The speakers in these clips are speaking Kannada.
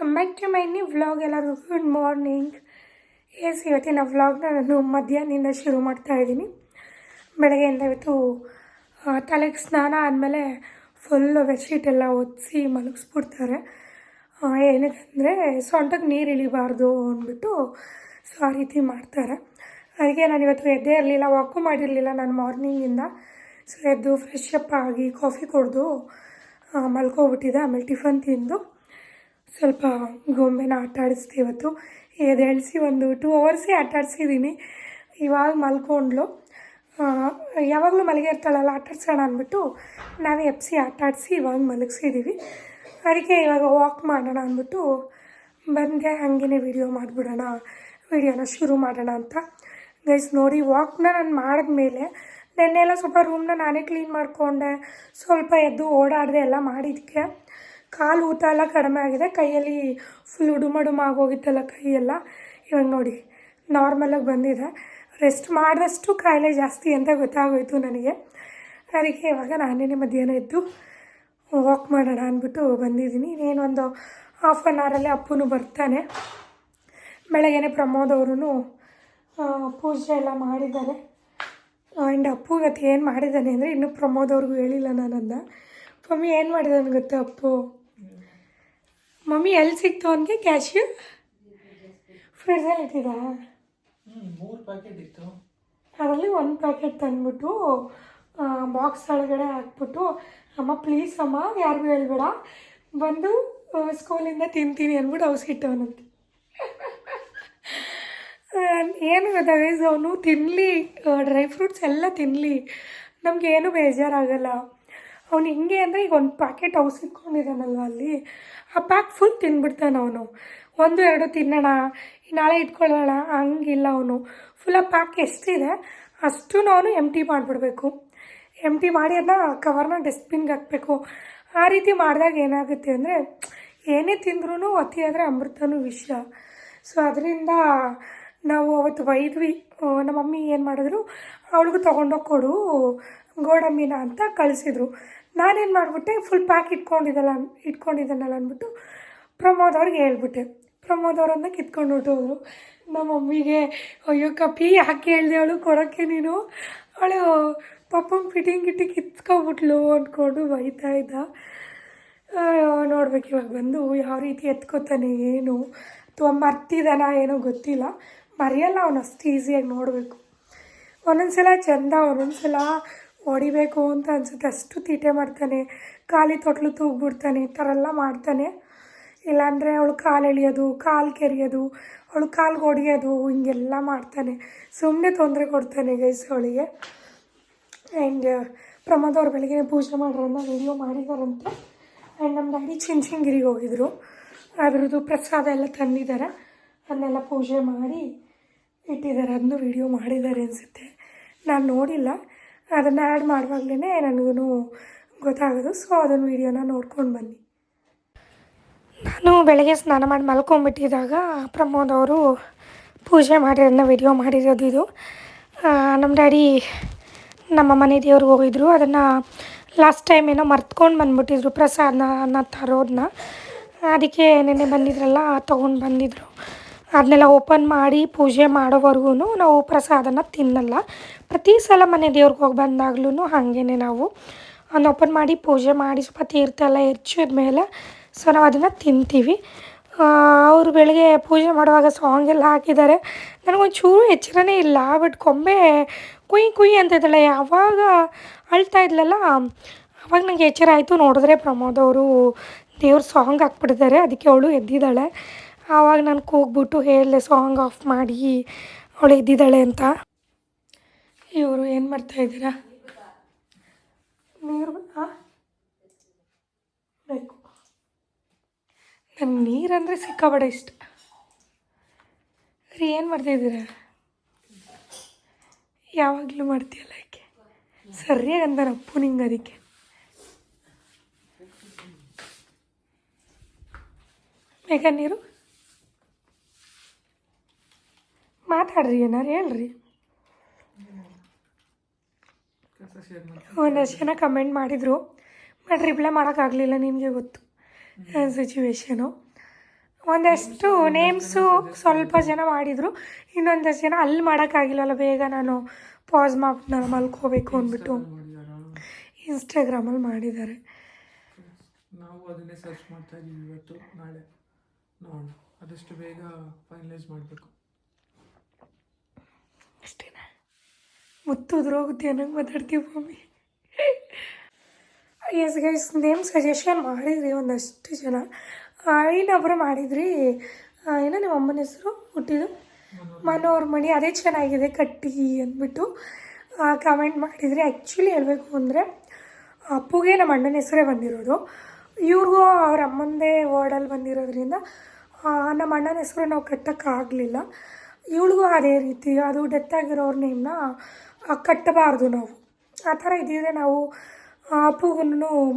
Welcome back to my new vlog ಎಲ್ಲರಿಗೂ ಗುಡ್ ಮಾರ್ನಿಂಗ್ ಎಸ್ ಇವತ್ತಿನ ವ್ಲಾಗ್ನ ನಾನು ಮಧ್ಯಾಹ್ನದಿಂದ ಶುರು ಮಾಡ್ತಾ ಇದ್ದೀನಿ. ಬೆಳಗ್ಗೆಯಿಂದ ಇವತ್ತು ತಲೆಗೆ ಸ್ನಾನ ಆದಮೇಲೆ ಫುಲ್ಲು ಬೆಡ್ಶೀಟ್ ಎಲ್ಲ ಒತ್ತಿಸಿ ಮಲಗಿಸ್ಬಿಡ್ತಾರೆ. ಏನಕ್ಕಂದರೆ ಸೊಂಟಕ್ಕೆ ನೀರು ಇಳಿಬಾರ್ದು ಅಂದ್ಬಿಟ್ಟು ಸೊ ಆ ರೀತಿ ಮಾಡ್ತಾರೆ. ಅದಕ್ಕೆ ನಾನು ಇವತ್ತು ಎದ್ದೇ ಇರಲಿಲ್ಲ ವಾಕು ಮಾಡಿರಲಿಲ್ಲ ನಾನು ಮಾರ್ನಿಂಗಿಂದ ಸೊ ಎದ್ದು ಫ್ರೆಶ್ ಅಪ್ ಆಗಿ ಕಾಫಿ ಕುಡಿದು ಮಲ್ಕೊಬಿಟ್ಟಿದ್ದೆ, ಆಮೇಲೆ ಟಿಫನ್ ತಿಂದು. ಸ್ವಲ್ಪ ಗೊಂಬೆನ ಆಟ ಆಡಿಸ್ದೆ ಇವತ್ತು ಎದೆಳಿಸಿ ಒಂದು ಟೂ ಅವರ್ಸೇ ಆಟ ಆಡಿಸಿದ್ದೀನಿ ಇವಾಗ ಮಲ್ಕೊಂಡ್ಲು. ಯಾವಾಗಲೂ ಮಲಗಿ ಇರ್ತಾಳಲ್ಲ ಆಟ ಆಡ್ಸೋಣ ಅಂದ್ಬಿಟ್ಟು ನಾವೇ ಎಪ್ಸಿ ಆಟ ಆಡಿಸಿ ಇವಾಗ ಮಲಗಿಸಿದ್ದೀವಿ ಅದಕ್ಕೆ ಇವಾಗ ವಾಕ್ ಮಾಡೋಣ ಅಂದ್ಬಿಟ್ಟು ಬಂದೆ ಹಾಗೇ ವಿಡಿಯೋ ಮಾಡಿಬಿಡೋಣ ವಿಡಿಯೋನ ಶುರು ಮಾಡೋಣ ಅಂತ. ಗೈಸ್ ನೋಡಿ ವಾಕ್ನ ನಾನು ಮಾಡಿದ್ಮೇಲೆ ನೆನ್ನೆಲ್ಲ ಸ್ವಲ್ಪ ರೂಮ್ನ ನಾನೇ ಕ್ಲೀನ್ ಮಾಡಿಕೊಂಡೆ. ಸ್ವಲ್ಪ ಎದ್ದು ಓಡಾಡಿದೆ ಎಲ್ಲ ಮಾಡಿದ್ದಕ್ಕೆ ಕಾಲು ಊತ ಎಲ್ಲ ಕಡಿಮೆ ಆಗಿದೆ. ಕೈಯಲ್ಲಿ ಫುಲ್ ಉಡುಮಡುಮ ಆಗೋಗಿತ್ತಲ್ಲ ಕೈಯೆಲ್ಲ. ಇವಾಗ ನೋಡಿ ನಾರ್ಮಲಾಗಿ ಬಂದಿದೆ. ರೆಸ್ಟ್ ಮಾಡಿದಷ್ಟು ಕಾಯಿಲೆ ಜಾಸ್ತಿ ಅಂತ ಗೊತ್ತಾಗೋಯಿತು ನನಗೆ. ಅದಕ್ಕೆ ಇವಾಗ ನಾನೇ ಮಧ್ಯಾಹ್ನ ಎದ್ದು ವಾಕ್ ಮಾಡೋಣ ಅಂದ್ಬಿಟ್ಟು ಬಂದಿದ್ದೀನಿ. ಇನ್ನೇನೊಂದು ಹಾಫ್ ಆನ್ ಅವರಲ್ಲಿ ಅಪ್ಪನೂ ಬರ್ತಾನೆ. ಬೆಳಗ್ಗೆನೆ ಪ್ರಮೋದ್ ಅವರು ಪೂಜೆ ಎಲ್ಲ ಮಾಡಿದ್ದಾರೆ. ಆ್ಯಂಡ್ ಅಪ್ಪು ಇವತ್ತು ಏನು ಮಾಡಿದ್ದಾನೆ ಅಂದರೆ ಇನ್ನೂ ಪ್ರಮೋದ್ ಅವ್ರಿಗೂ ಹೇಳಿಲ್ಲ ನಾನು ನಾನನ್ನ ಮಮ್ಮಿ ಏನು ಮಾಡಿದಾನೆ ಗೊತ್ತಾ ಅಪ್ಪು? ಮಮ್ಮಿ ಎಲ್ಲಿ ಸಿಕ್ತು ಅವನಿಗೆ ಕ್ಯಾಶ್ಯೂ ಫ್ರಿಡ್ಜಲ್ಲಿ ಇಟ್ಟಿದ್ದ ಮೂರು ಪ್ಯಾಕೆಟ್ ಇತ್ತು. ಅದರಲ್ಲಿ ಒಂದು ಪ್ಯಾಕೆಟ್ ತಂದ್ಬಿಟ್ಟು ಬಾಕ್ಸ್ ಒಳಗಡೆ ಹಾಕ್ಬಿಟ್ಟು ಅಮ್ಮ ಪ್ಲೀಸ್ ಅಮ್ಮ ಯಾರಿಗೂ ಹೇಳ್ಬೇಡ. ಬಂದು ಸ್ಕೂಲಿಂದ ತಿಂತೀನಿ ಅಂದ್ಬಿಟ್ಟು ಅವಸಿಟ್ಟವನಂತೆ ಏನು ಗೊತ್ತಾಗೈಸ್ ಅವನು? ತಿನ್ನಲಿ ಡ್ರೈ ಫ್ರೂಟ್ಸ್ ಎಲ್ಲ ತಿನ್ನಲಿ ನಮಗೇನು ಬೇಜಾರಾಗಲ್ಲ. ಅವ್ನು ಹಿಂಗೆ ಅಂದರೆ ಈಗ ಒಂದು ಪ್ಯಾಕೆಟ್ ಇಟ್ಕೊಂಡಿದ್ದಾನಲ್ವ ಅಲ್ಲಿ? ಆ ಪ್ಯಾಕ್ ಫುಲ್ ತಿಂದ್ಬಿಡ್ತಾನೆ ಅವನು. ಒಂದು, ಎರಡು ತಿನ್ನೋಣ ನಾಳೆ ಇಟ್ಕೊಳ್ಳೋಣ, ಹಂಗಿಲ್ಲ ಅವನು. ಫುಲ್ ಆ ಪ್ಯಾಕ್ ಎಷ್ಟಿದೆ? ಅಷ್ಟು ಅವನು ಎಮ್ಟಿ ಮಾಡಿಬಿಡ್ಬೇಕು. ಎಮ್ಟಿ ಮಾಡಿ ಅದನ್ನ ಕವರ್ನ ಡಸ್ಟ್ಬಿನ್ಗೆ ಹಾಕಬೇಕು. ಆ ರೀತಿ ಮಾಡಿದಾಗ ಏನಾಗುತ್ತೆ ಅಂದರೆ, ಏನೇ ತಿಂದ್ರೂ ಅತಿ ಆದರೆ ಅಮೃತನೂ ವಿಷ. ಸೊ ಅದರಿಂದ ನಾವು ಅವತ್ತು ಒಯ್ದ್ವಿ. ನಮ್ಮ ಮಮ್ಮಿ ಏನು ಮಾಡಿದ್ರು, ಅವಳಿಗೂ ತೊಗೊಂಡೋಗಿ ಕೊಡು ಗೋಡಂಬಿನ ಅಂತ ಕಳಿಸಿದ್ರು. ನಾನೇನು ಮಾಡಿಬಿಟ್ಟೆ ಫುಲ್ ಪ್ಯಾಕ್ ಇಟ್ಕೊಂಡಿದ್ದಲ್ಲ, ಇಟ್ಕೊಂಡಿದ್ದಾನಲ್ಲ ಅಂದ್ಬಿಟ್ಟು ಪ್ರಮೋದ್ ಅವ್ರಿಗೆ ಹೇಳ್ಬಿಟ್ಟೆ. ಪ್ರಮೋದ್ ಅವರನ್ನ ಕಿತ್ಕೊಂಡು ಹೊಟ್ಟೋದ್ರು ನಮ್ಮ ಮಮ್ಮಿಗೆ ಅಯ್ಯೋ ಕಪಿ, ಯಾಕೆ ಹೇಳಿದೆ ಅವಳು ಕೊಡೋಕ್ಕೆ ನೀನು? ಅವಳು ಪಾಪಂ ಫಿಟ್ಟಿಂಗ್ ಗಿಟ್ಟಿ ಕಿತ್ಕೊಬಿಟ್ಲು ಅಂದ್ಕೊಂಡು ಬೈತಾ ಇದ್ದ. ನೋಡ್ಬೇಕು, ಇವಾಗ ಬಂದು ಯಾವ ರೀತಿ ಎತ್ಕೋತಾನೆ, ಏನು, ಅಥವಾ ಮರ್ತಿದಾನ, ಏನೋ ಗೊತ್ತಿಲ್ಲ. ಮರೆಯಲ್ಲ ಅವನು ಅಷ್ಟು ಈಸಿಯಾಗಿ ನೋಡಬೇಕು. ಒಂದೊಂದು ಸಲ ಚಂದ ಒಂದೊಂದು ಸಲ ಹೊಡಿಬೇಕು ಅಂತ ಅನಿಸುತ್ತೆ. ಅಷ್ಟು ತೀಟೆ ಮಾಡ್ತಾನೆ. ಖಾಲಿ ತೊಟ್ಲು ತೂಗ್ಬಿಡ್ತಾನೆ. ಈ ಥರ ಎಲ್ಲ ಮಾಡ್ತಾನೆ. ಇಲ್ಲಾಂದರೆ ಅವಳು ಕಾಲು ಎಳಿಯೋದು, ಕಾಲು ಕೆರೆಯೋದು, ಅವಳು ಕಾಲ್ಗೆ ಹೊಡಿಯೋದು, ಹಿಂಗೆಲ್ಲ ಮಾಡ್ತಾನೆ. ಸುಮ್ಮನೆ ತೊಂದರೆ ಕೊಡ್ತಾನೆ ಗೈಸ್ ಅವಳಿಗೆ. ಆ್ಯಂಡ್ ಪ್ರಮೋದ್ ಅವ್ರು ಬೆಳಗ್ಗೆ ಪೂಜೆ ಮಾಡೋರನ್ನ ವಿಡಿಯೋ ಮಾಡಿದಾರಂತೆ. ಆ್ಯಂಡ್ ನಮ್ಮ ಡ್ಯಾಡಿ ಚಿಂಚಿಂಗಿರಿಗೆ ಹೋಗಿದ್ರು. ಅದ್ರದ್ದು ಪ್ರಸಾದ ಎಲ್ಲ ತಂದಿದ್ದಾರೆ ಅದನ್ನೆಲ್ಲ ಪೂಜೆ ಮಾಡಿ ಇಟ್ಟಿದ್ದಾರೆ ಅದನ್ನು ವಿಡಿಯೋ ಮಾಡಿದ್ದಾರೆ ಅನಿಸುತ್ತೆ. ನಾನು ನೋಡಿಲ್ಲ. ಅದನ್ನು ಆ್ಯಡ್ ಮಾಡುವಾಗಲೇ ನನಗೂ ಗೊತ್ತಾಗೋದು. ಸೊ ಅದನ್ನು ವೀಡಿಯೋನ ನೋಡ್ಕೊಂಡು ಬನ್ನಿ. ನಾನು ಬೆಳಗ್ಗೆ ಸ್ನಾನ ಮಾಡಿ ಮಲ್ಕೊಂಡ್ಬಿಟ್ಟಿದ್ದಾಗ ಪ್ರಮೋದ್ ಅವರು ಪೂಜೆ ಮಾಡಿರೋದನ್ನ ವಿಡಿಯೋ ಮಾಡಿರೋದು ಇದು. ನಮ್ಮ ಡ್ಯಾಡಿ ನಮ್ಮ ಮನೆ ದೇವ್ರಿಗೆ ಹೋಗಿದ್ರು. ಅದನ್ನು ಲಾಸ್ಟ್ ಟೈಮ್ ಏನೋ ಮರ್ತ್ಕೊಂಡು ಬಂದ್ಬಿಟ್ಟಿದ್ರು ಪ್ರಸಾದನ ತರೋದನ್ನ ಅದಕ್ಕೆ ನೆನ್ನೆ ಬಂದಿದ್ರಲ್ಲ, ತೊಗೊಂಡು ಬಂದಿದ್ರು. ಅದನ್ನೆಲ್ಲ ಓಪನ್ ಮಾಡಿ ಪೂಜೆ ಮಾಡೋವರೆಗೂ ನಾವು ಪ್ರಸಾದನ ತಿನ್ನಲ್ಲ. ಪ್ರತಿ ಸಲ ಮನೆ ದೇವ್ರಿಗೆ ಹೋಗಿ ಬಂದಾಗ್ಲೂ ಹಾಗೇನೆ ನಾವು. ಅದನ್ನ ಓಪನ್ ಮಾಡಿ ಪೂಜೆ ಮಾಡಿ ಸ್ವಲ್ಪ ತೀರ್ಥ ಎಲ್ಲ ಹೆಚ್ಚಿದ ಮೇಲೆ ಸೊ ನಾವು ಅದನ್ನು ತಿಂತೀವಿ. ಅವರು ಬೆಳಗ್ಗೆ ಪೂಜೆ ಮಾಡುವಾಗ ಸಾಂಗ್ ಎಲ್ಲ ಹಾಕಿದ್ದಾರೆ ನನಗೊಂಚೂರು ಎಚ್ಚರನೇ ಇಲ್ಲ ಬಟ್ ಕೊಂಬೆ ಕುಯ್ ಕುಯ್ ಅಂತಿದ್ದಾಳೆ ಯಾವಾಗ ಅಳ್ತಾ ಇದ್ಲಲ್ಲ, ಅವಾಗ ನನಗೆ ಎಚ್ಚರ ಆಯಿತು ನೋಡಿದ್ರೆ ಪ್ರಮೋದ್ ಅವರು ದೇವ್ರ ಸಾಂಗ್ ಹಾಕ್ಬಿಟ್ಟಿದ್ದಾರೆ ಅದಕ್ಕೆ ಅವಳು ಎದ್ದಿದ್ದಾಳೆ. ಆವಾಗ ನಾನು ಕೂಗ್ಬಿಟ್ಟು ಹೇಳಿದೆ ಸಾಂಗ್ ಆಫ್ ಮಾಡಿ ಅವಳು ಇದ್ದಿದ್ದಾಳೆ ಅಂತ. ಇವರು ಏನು ಮಾಡ್ತಾಯಿದ್ದೀರಾ ನೀರು ಹಾಂ ಬೇಕು. ನಂಗೆ ನೀರಂದರೆ ಸಿಕ್ಕಾಬೇಡ ಇಷ್ಟ. ರೀ ಏನು ಮಾಡ್ತಾ ಇದ್ದೀರಾ? ಯಾವಾಗಲೂ ಮಾಡ್ತೀಯಲ್ಲ ಯಾಕೆ ಸರಿಯಾಗಿ ಅಂದ ಅಪ್ಪು ನಿಂಗೆ ಅದಕ್ಕೆ. ಬೇಗ ನೀರು? ಮಾತಾಡ್ರಿ ಏನಾರು ಹೇಳ್ರಿ. ಒಂದಷ್ಟು ಜನ ಕಮೆಂಟ್ ಮಾಡಿದರು. ಬಟ್ ರಿಪ್ಲೈ ಮಾಡೋಕ್ಕಾಗಲಿಲ್ಲ ನಿಮಗೆ ಗೊತ್ತು. ಸಿಚುವೇಶನು ಒಂದಷ್ಟು ನೇಮ್ಸು ಸ್ವಲ್ಪ ಜನ ಮಾಡಿದರು. ಇನ್ನೊಂದಷ್ಟು ಜನ ಅಲ್ಲಿ ಮಾಡೋಕ್ಕಾಗಿಲ್ಲಲ್ಲ ಬೇಗ ನಾನು ಪಾಸ್ ಮಾಡಿ ನಾನು ಮಲ್ಕೋಬೇಕು ಅಂದ್ಬಿಟ್ಟು ಇನ್ಸ್ಟಾಗ್ರಾಮಲ್ಲಿ ಮಾಡಿದ್ದಾರೆ. ನಾವು ಅದನ್ನೇ ಸರ್ಚ್ ಮಾಡ್ತಾ ಇದ್ದೀವಿ ಇವತ್ತು, ನಾಳೆ. ನೋಡೋಣ. ಆದಷ್ಟು ಬೇಗ ಫೈನಲೈಸ್ ಮಾಡಬೇಕು. ಅಷ್ಟೇನಾ ಮುತ್ತು ಉದುರೋಗುತ್ತೆ ಅನ್ನೋಂಗೆ ಮಾತಾಡ್ತೀವಿ mummy? Yes guys name suggestion ಮಾಡಿದ್ರಿ ಒಂದಷ್ಟು ಜನ. ಇನ್ನೊಬ್ಬರು ಮಾಡಿದ್ರಿ ಏನ ಏನೋ ನಿಮ್ಮ ಅಮ್ಮನ ಹೆಸರು? ಹುಟ್ಟಿದ್ದು? ಮನೋರ್ ಮಣಿ ಅದೇ ಚೆನ್ನಾಗಿದೆ, ಕಟ್ಟಿ ಅಂದ್ಬಿಟ್ಟು ಕಮೆಂಟ್ ಮಾಡಿದ್ರಿ. ಆ್ಯಕ್ಚುಲಿ ಹೇಳಬೇಕು ಅಂದರೆ, ಅಪ್ಪುಗೆ ನಮ್ಮ ಅಣ್ಣನ ಹೆಸರೇ ಬಂದಿರೋದು. ಇವ್ರಿಗೂ ಅವ್ರ ಅಮ್ಮಂದೇ ವರ್ಡಲ್ಲಿ ಬಂದಿರೋದ್ರಿಂದ ನಮ್ಮ ಅಣ್ಣನ ಹೆಸರು ನಾವು ಕಟ್ಟೋಕ್ಕಾಗಲಿಲ್ಲ. ಇವಳಿಗೂ ಅದೇ ರೀತಿ, ಅದು ಡೆತ್ ಆಗಿರೋರ ನೇಮ್ನ ಕಟ್ಟಬಾರ್ದು ನಾವು. ಆ ಥರ ಇದ್ದಿದ್ರೆ ನಾವು ಅಪ್ಪುಗೂ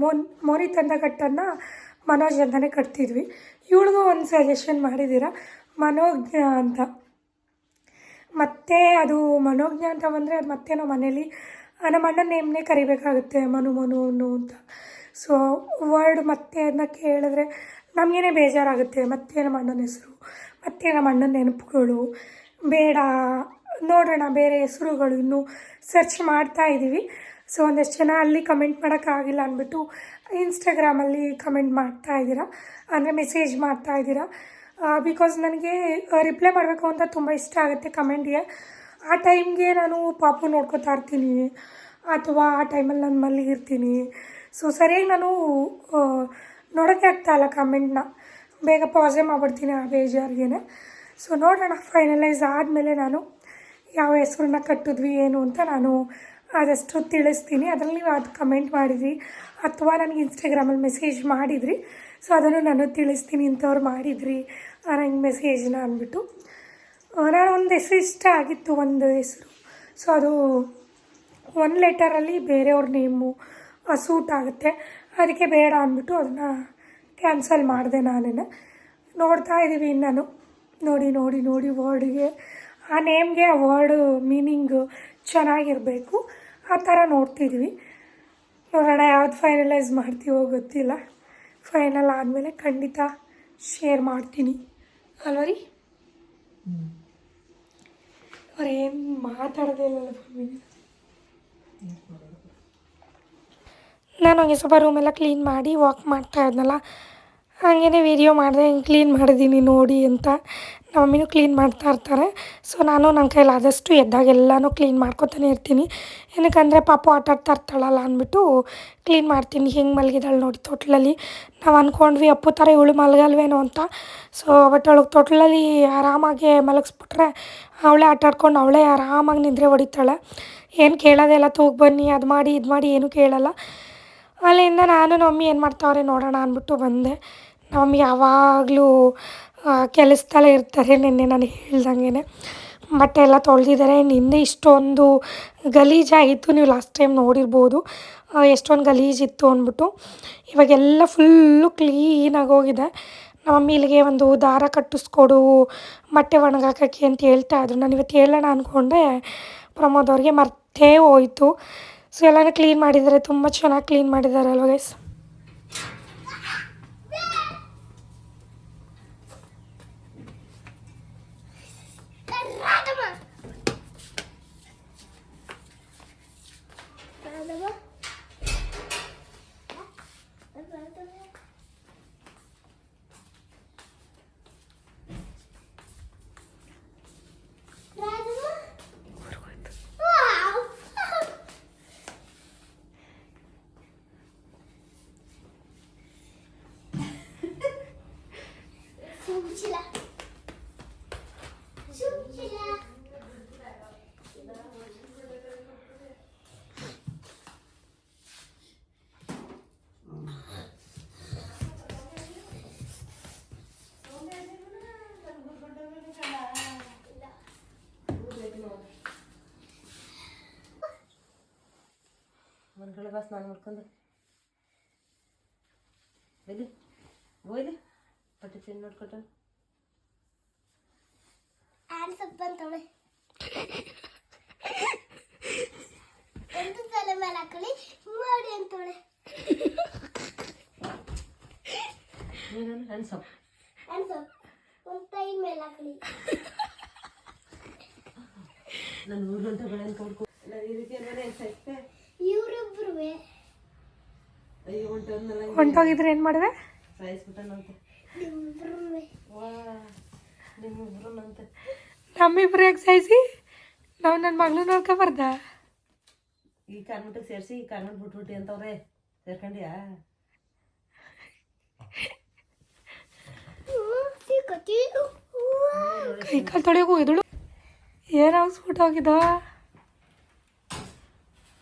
ಮೊನ್ ಮೋನಿ ತಂದ ಕಟ್ಟನ್ನು ಮನೋಜ್ ಅಂತಲೇ ಕಟ್ತಿದ್ವಿ. ಇವಳಿಗೂ ಒಂದು ಸಜೆಷನ್ ಮಾಡಿದ್ದೀರ? ಮನೋಜ್ಞ ಅಂತ. ಮತ್ತೆ ಅದು ಮನೋಜ್ಞ ಅಂತ ಬಂದರೆ ಅದು ಮತ್ತೆ ನಾವು ಮನೇಲಿ ನಮ್ಮ ಅಣ್ಣನ ನೇಮ್ನೇ ಕರಿಬೇಕಾಗುತ್ತೆ, ಮನು ಮನು ಅನ್ನು ಅಂತ. ಸೊ ವರ್ಡ್ ಮತ್ತೆ ಅದನ್ನ ಕೇಳಿದ್ರೆ ನಮಗೇನೆ ಬೇಜಾರಾಗುತ್ತೆ. ಮತ್ತೆ ನಮ್ಮ ಅಣ್ಣನ ಹೆಸರು, ಮತ್ತೆ ನಮ್ಮ ಅಣ್ಣನ ನೆನಪುಗಳು ಬೇಡ, ನೋಡೋಣ, ಬೇರೆ ಹೆಸರುಗಳು ಇನ್ನೂ ಸರ್ಚ್ ಮಾಡ್ತಾ ಇದ್ದೀವಿ ಸೊ ಒಂದಷ್ಟು ಜನ ಅಲ್ಲಿ ಕಮೆಂಟ್ ಮಾಡೋಕ್ಕಾಗಿಲ್ಲ ಅಂದ್ಬಿಟ್ಟು ಇನ್ಸ್ಟಾಗ್ರಾಮಲ್ಲಿ ಕಮೆಂಟ್ ಮಾಡ್ತಾ ಇದ್ದೀರಾ? ಅಂದರೆ ಮೆಸೇಜ್ ಮಾಡ್ತಾ ಇದ್ದೀರಾ? ಬಿಕಾಸ್ ನನಗೆ ರಿಪ್ಲೈ ಮಾಡಬೇಕು ಅಂತ ತುಂಬ ಇಷ್ಟ ಆಗುತ್ತೆ ಕಮೆಂಟ್ಗೆ ಆ ಟೈಮ್ಗೆ ನಾನು ಪಾಪು ನೋಡ್ಕೋತಾ ಇರ್ತೀನಿ. ಅಥವಾ ಆ ಟೈಮಲ್ಲಿ ನಾನು ಇರ್ತೀನಿ. ಸೊ ಸರಿಯಾಗಿ ನಾನು ನೋಡೋಕ್ಕೆ ಆಗ್ತಾ ಇಲ್ಲ ಕಮೆಂಟ್ನ ಬೇಗ ಪಾಸೇ ಮಾಡ್ಬಿಡ್ತೀನಿ ಆ ಬೇಜಾರಿಗೇನೆ. ಸೊ ನೋಡೋಣ ಫೈನಲೈಸ್ ಆದಮೇಲೆ ನಾನು ಯಾವ ಹೆಸ್ರನ್ನ ಕಟ್ಟಿದ್ವಿ, ಏನು ಅಂತ ನಾನು ಆದಷ್ಟು ತಿಳಿಸ್ತೀನಿ. ಅದರಲ್ಲಿ ನೀವು ಅದು ಕಮೆಂಟ್ ಮಾಡಿದ್ರಿ ಅಥವಾ ನನಗೆ ಇನ್ಸ್ಟಾಗ್ರಾಮಲ್ಲಿ ಮೆಸೇಜ್ ಮಾಡಿದ್ರಿ. ಸೊ ಅದನ್ನು ನಾನು ತಿಳಿಸ್ತೀನಿ ಇಂಥವ್ರು ಮಾಡಿದ್ರಿ ನನಗೆ ಮೆಸೇಜ್ನ ಅಂದ್ಬಿಟ್ಟು. ನಾನು ಒಂದು ಹೆಸರು ಇಷ್ಟ ಆಗಿತ್ತು, ಒಂದು ಹೆಸರು. ಸೊ ಅದು ಒನ್ ಲೆಟರಲ್ಲಿ ಬೇರೆಯವ್ರ ನೇಮು ಸೂಟ್ ಆಗುತ್ತೆ. ಅದಕ್ಕೆ ಬೇಡ ಅಂದ್ಬಿಟ್ಟು ಅದನ್ನು ಕ್ಯಾನ್ಸಲ್ ಮಾಡಿದೆ ನಾನೇ ನೋಡ್ತಾ ಇದ್ದೀವಿ ನಾನು ನೋಡಿ ನೋಡಿ ನೋಡಿ ವರ್ಡ್ಗೆ ಆ ನೇಮ್ಗೆ ಆ ವರ್ಡ್ ಮೀನಿಂಗು ಚೆನ್ನಾಗಿರಬೇಕು. ಆ ಥರ ನೋಡ್ತಿದ್ವಿ. ನೋಡೋಣ, ಯಾವ್ದು ಫೈನಲೈಸ್ ಮಾಡ್ತೀವೋ ಗೊತ್ತಿಲ್ಲ. ಫೈನಲ್ ಆದಮೇಲೆ ಖಂಡಿತ ಶೇರ್ ಮಾಡ್ತೀನಿ. ಅಲ್ವ ರೀ? ಅವ್ರೇನು ಮಾತಾಡದೇ ಇಲ್ಲ ನಾನು ಹಂಗೆ ಸ್ವಲ್ಪ ರೂಮೆಲ್ಲ ಕ್ಲೀನ್ ಮಾಡಿ ವಾಕ್ ಮಾಡ್ತಾ ಇದ್ನಲ್ಲ. ಹಾಗೇ ವೀಡಿಯೋ ಮಾಡಿದೆ, ಹಿಂಗೆ ಕ್ಲೀನ್ ಮಾಡಿದ್ದೀನಿ ನೋಡಿ ಅಂತ. ನಮ್ಮ ಮಮ್ಮಿನೂ ಕ್ಲೀನ್ ಮಾಡ್ತಾ ಇರ್ತಾರೆ. ಸೊ ನಾನು ನನ್ನ ಕೈಲಿ ಆದಷ್ಟು ಎದ್ದಾಗೆಲ್ಲನೂ ಕ್ಲೀನ್ ಮಾಡ್ಕೊತಾನೆ ಇರ್ತೀನಿ. ಏನಕ್ಕಂದರೆ ಪಾಪು ಆಟ ಆಡ್ತಾ ಇರ್ತಾಳಲ್ಲ ಅಂದ್ಬಿಟ್ಟು ಕ್ಲೀನ್ ಮಾಡ್ತೀನಿ. ಹಿಂಗೆ ಮಲಗಿದಾಳೆ ನೋಡಿ ತೊಟ್ಲಲ್ಲಿ. ನಾವು ಅಂದ್ಕೊಂಡ್ವಿ ಅಪ್ಪು ಥರ ಇವಳು ಮಲಗಲ್ವೇನೋ ಅಂತ. ಸೊ ಬಟ್ ಅವಳಿಗೆ ತೊಟ್ಲಲ್ಲಿ ಆರಾಮಾಗಿ ಮಲಗಿಸ್ಬಿಟ್ರೆ ಅವಳೇ ಆಟ ಆಡ್ಕೊಂಡು ಅವಳೇ ಆರಾಮಾಗಿ ನಿದ್ರೆ ಹೊಡಿತಾಳೆ. ಏನು ಕೇಳೋದೇ ಇಲ್ಲ, ತೂಗ್ ಬನ್ನಿ, ಅದು ಮಾಡಿ, ಇದು ಮಾಡಿ, ಏನೂ ಕೇಳಲ್ಲ. ಅಲ್ಲಿಂದ ನಾನು ನಮ್ಮ ಏನು ಮಾಡ್ತಾವ್ರೆ ನೋಡೋಣ ಅಂದ್ಬಿಟ್ಟು ಬಂದೆ. ನಮ್ಮ ಯಾವಾಗಲೂ ಕೆಲಸದಲ್ಲೇ ಇರ್ತಾರೆ ನಿನ್ನೆ ನಾನು ಹೇಳ್ದಂಗೆ ಬಟ್ಟೆ ಎಲ್ಲ ತೊಳೆದಿದ್ದಾರೆ. ನಿನ್ನೆ ಇಷ್ಟೊಂದು ಗಲೀಜಾಗಿತ್ತು. ನೀವು ಲಾಸ್ಟ್ ಟೈಮ್ ನೋಡಿರ್ಬೋದು. ಎಷ್ಟೊಂದು ಗಲೀಜಿತ್ತು ಅಂದ್ಬಿಟ್ಟು. ಇವಾಗೆಲ್ಲ ಫುಲ್ಲು ಕ್ಲೀನಾಗಿ ಹೋಗಿದೆ. ನಮ್ಮ ಇಲ್ಲಿಗೆ ಒಂದು ದಾರ ಕಟ್ಟಿಸ್ಕೊಡು, ಬಟ್ಟೆ ಒಣಗಾಕಿ ಅಂತ ಹೇಳ್ತಾ ಇದ್ರು. ನಾನು ಇವತ್ತು ಹೇಳೋಣ ಅಂದ್ಕೊಂಡೆ ಪ್ರಮೋದ್ ಅವ್ರಿಗೆ ಮರ್ತೇ ಹೋಯಿತು. ಸೊ ಎಲ್ಲನೂ ಕ್ಲೀನ್ ಮಾಡಿದ್ದಾರೆ. ತುಂಬ ಚೆನ್ನಾಗಿ ಕ್ಲೀನ್ ಮಾಡಿದ್ದಾರೆ ಅಲ್ವ ಗೈಸ್ Sumchila. Sumchila. ಮನ್ಗಳ ಬಸ್ ನಾನು ಮಾಡ್ಕೊಂಡು ಬೈಲಿ ಬೋಯ್ಲಿ ಪಟ್ಟಿ ಚೆಂದ ನೋಡ್ಕೊಟ್ಟು ಆ್ಯಂಡ್ ಸ್ವಲ್ಪ ಅಂತವಳೆ ಒಂದು ತಲೆ ಮೇಲೆ ಹಾಕೊಳ್ಳಿ ಮಾಡಿ ಅಂತವಳೆ ನೀನು ಹ್ಯಾಂಡ್ ಸಪ್ ಒಂದು ಸ್ವಲ್ಪ ಮೇಲೆ ಹಾಕಲಿ. ನಾನು ಮೂರು ಗಂಟೆಗಳೇನು ಕೊಡ್ಕೊ ನಾನು ಇದಕ್ಕೆ ಮನೆ ಸತ್ತೆ ಇವರಿಬ್ರು ಐದು ಗಂಟೆ ಒಂದಲ್ಲ ಹೊಂಟೋಗಿದ್ರೆ ಏನು ಮಾಡಿದೆ ಸಾಯಿಸ್ಬಿಟ್ಟನಂತೆ ಇಬ್ರು ವಾ ನಿಮ್ಮಿಬ್ರನ್ನಂತೆ ನಮ್ಮಿಬ್ರು ಎಕ್ಸೈಸಿ? ನಾವು ನನ್ನ ಮಗಳು ನೋಡ್ಕೊಬಾರ್ದ? ಈ ಕಾರ್ಮಿಟಿಗೆ ಸೇರಿಸಿ ಈ ಕಾರ್ಮಿಟ್ ಬಿಟ್ಬಿಟ್ಟಿ ಅಂತವ್ರೆ. ಸೇರ್ಕೊಂಡ್ಯಾ? ಕೈ ಕಾಲು ತೊಳೆಯೋಕೆ ಹೋಗಿದಳು ಏನು ಅನ್ಸ್ಬಿಟ್ಟು ಹೋಗಿದ್ದ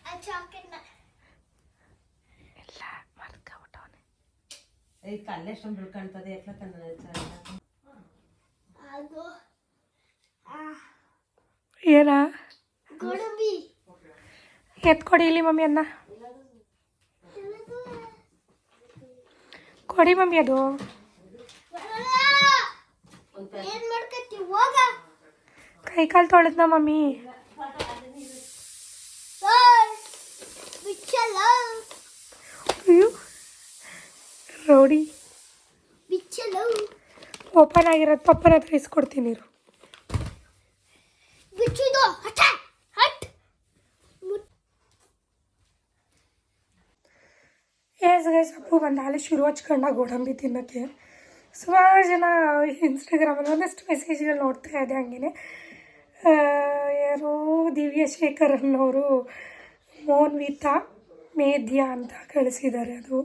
ಆ ಚಾಕೆಟ್ನ ಇಲ್ಲ ಮರ್ತ್ಕೊಬಿಟ್ಟವನೆ ಈ ಕಲ್ಲು ಎಷ್ಟೊಂದು ಬಿಳ್ಕಾಣ್ತದೆ ಎಟ್ಲ ಕಣ್ಣ ಅದು ಆ ಏನಾ? ಗೋಡಂಬಿ. ಎತ್ಕೊಡಿ ಇಲ್ಲಿ ಮಮ್ಮಿ ಅನ್ನ. ಕೊಡಿ ಮಮ್ಮಿ ಅದು. ಏನ್ ಮಾಡ್ಕತ್ತಿ ಹೋಗ ಕೈ ಕಾಲು ತೊಳೆದ್ನ ಮಮ್ಮಿ ಓಯ್ ಬಿಚ್ಚಲ್ಲ ಅಯ್ಯೋ ರೌಡಿ ಬಿಚ್ಚಲ್ಲ ಓಪನ್ ಆಗಿರೋದು ಪಪ್ಪನ ಹತ್ರ ಇಸ್ಕೊಡ್ತೀನಿ ಇರು ಬಿಚ್ಚಿದು ಹಠ ಹಟ್ ಮುಟ್ ಎಸ್ ಗೈಸ್ ಅಪ್ಪು ಬಂದ ಅಲ್ಲಿ ಶುರು ಹಚ್ಕೊಂಡ ಗೋಡಂಬಿ ತಿನ್ನೋಕ್ಕೆ ಸುಮಾರು ಜನ ಇನ್ಸ್ಟಾಗ್ರಾಮಲ್ಲಿ ಒಂದಷ್ಟು ಮೆಸೇಜ್ಗಳು ನೋಡ್ತಾ ಇದೆ ಹಂಗೆ ಯಾರು ದಿವ್ಯ ಶೇಖರ್ ಅನ್ನೋರು ಮೋನ್ವಿತಾ ಮೇಧ್ಯ ಅಂತ ಕಳಿಸಿದ್ದಾರೆ ಅದು.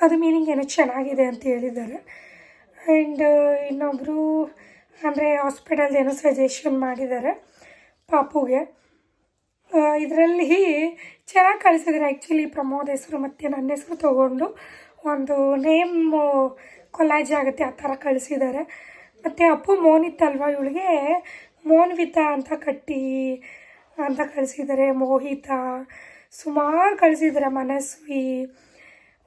ಅದು ಮೀನಿಂಗ್ ಏನೋ ಚೆನ್ನಾಗಿದೆ ಅಂತ ಹೇಳಿದ್ದಾರೆ. ಆ್ಯಂಡ್ ಇನ್ನೊಬ್ಬರು ಅಂದರೆ ಹಾಸ್ಪಿಟಲ್ದು ಏನೋ ಸಜೆಷನ್ ಮಾಡಿದ್ದಾರೆ ಪಾಪುಗೆ. ಇದರಲ್ಲಿ ಚೆನ್ನಾಗಿ ಕಳಿಸಿದ್ದಾರೆ. ಆ್ಯಕ್ಚುಲಿ ಪ್ರಮೋದ್ ಹೆಸರು ಮತ್ತು ನನ್ನ ಹೆಸರು ತೊಗೊಂಡು ಒಂದು ನೇಮ್ ಕೊಲಾಜ್ ಆಗುತ್ತೆ, ಆ ಥರ ಕಳಿಸಿದ್ದಾರೆ. ಮತ್ತು ಅಪ್ಪು ಮೋನಿತ್ ಅಲ್ವಾ ಇವಳಿಗೆ? ಮೋನ್ವಿತಾ ಅಂತ ಕಟ್ಟಿ ಅಂತ ಕಳಿಸಿದ್ದಾರೆ, ಮೋಹಿತ. ಸುಮಾರು ಕಳಿಸಿದ್ದಾರೆ ಮನಸ್ವಿ.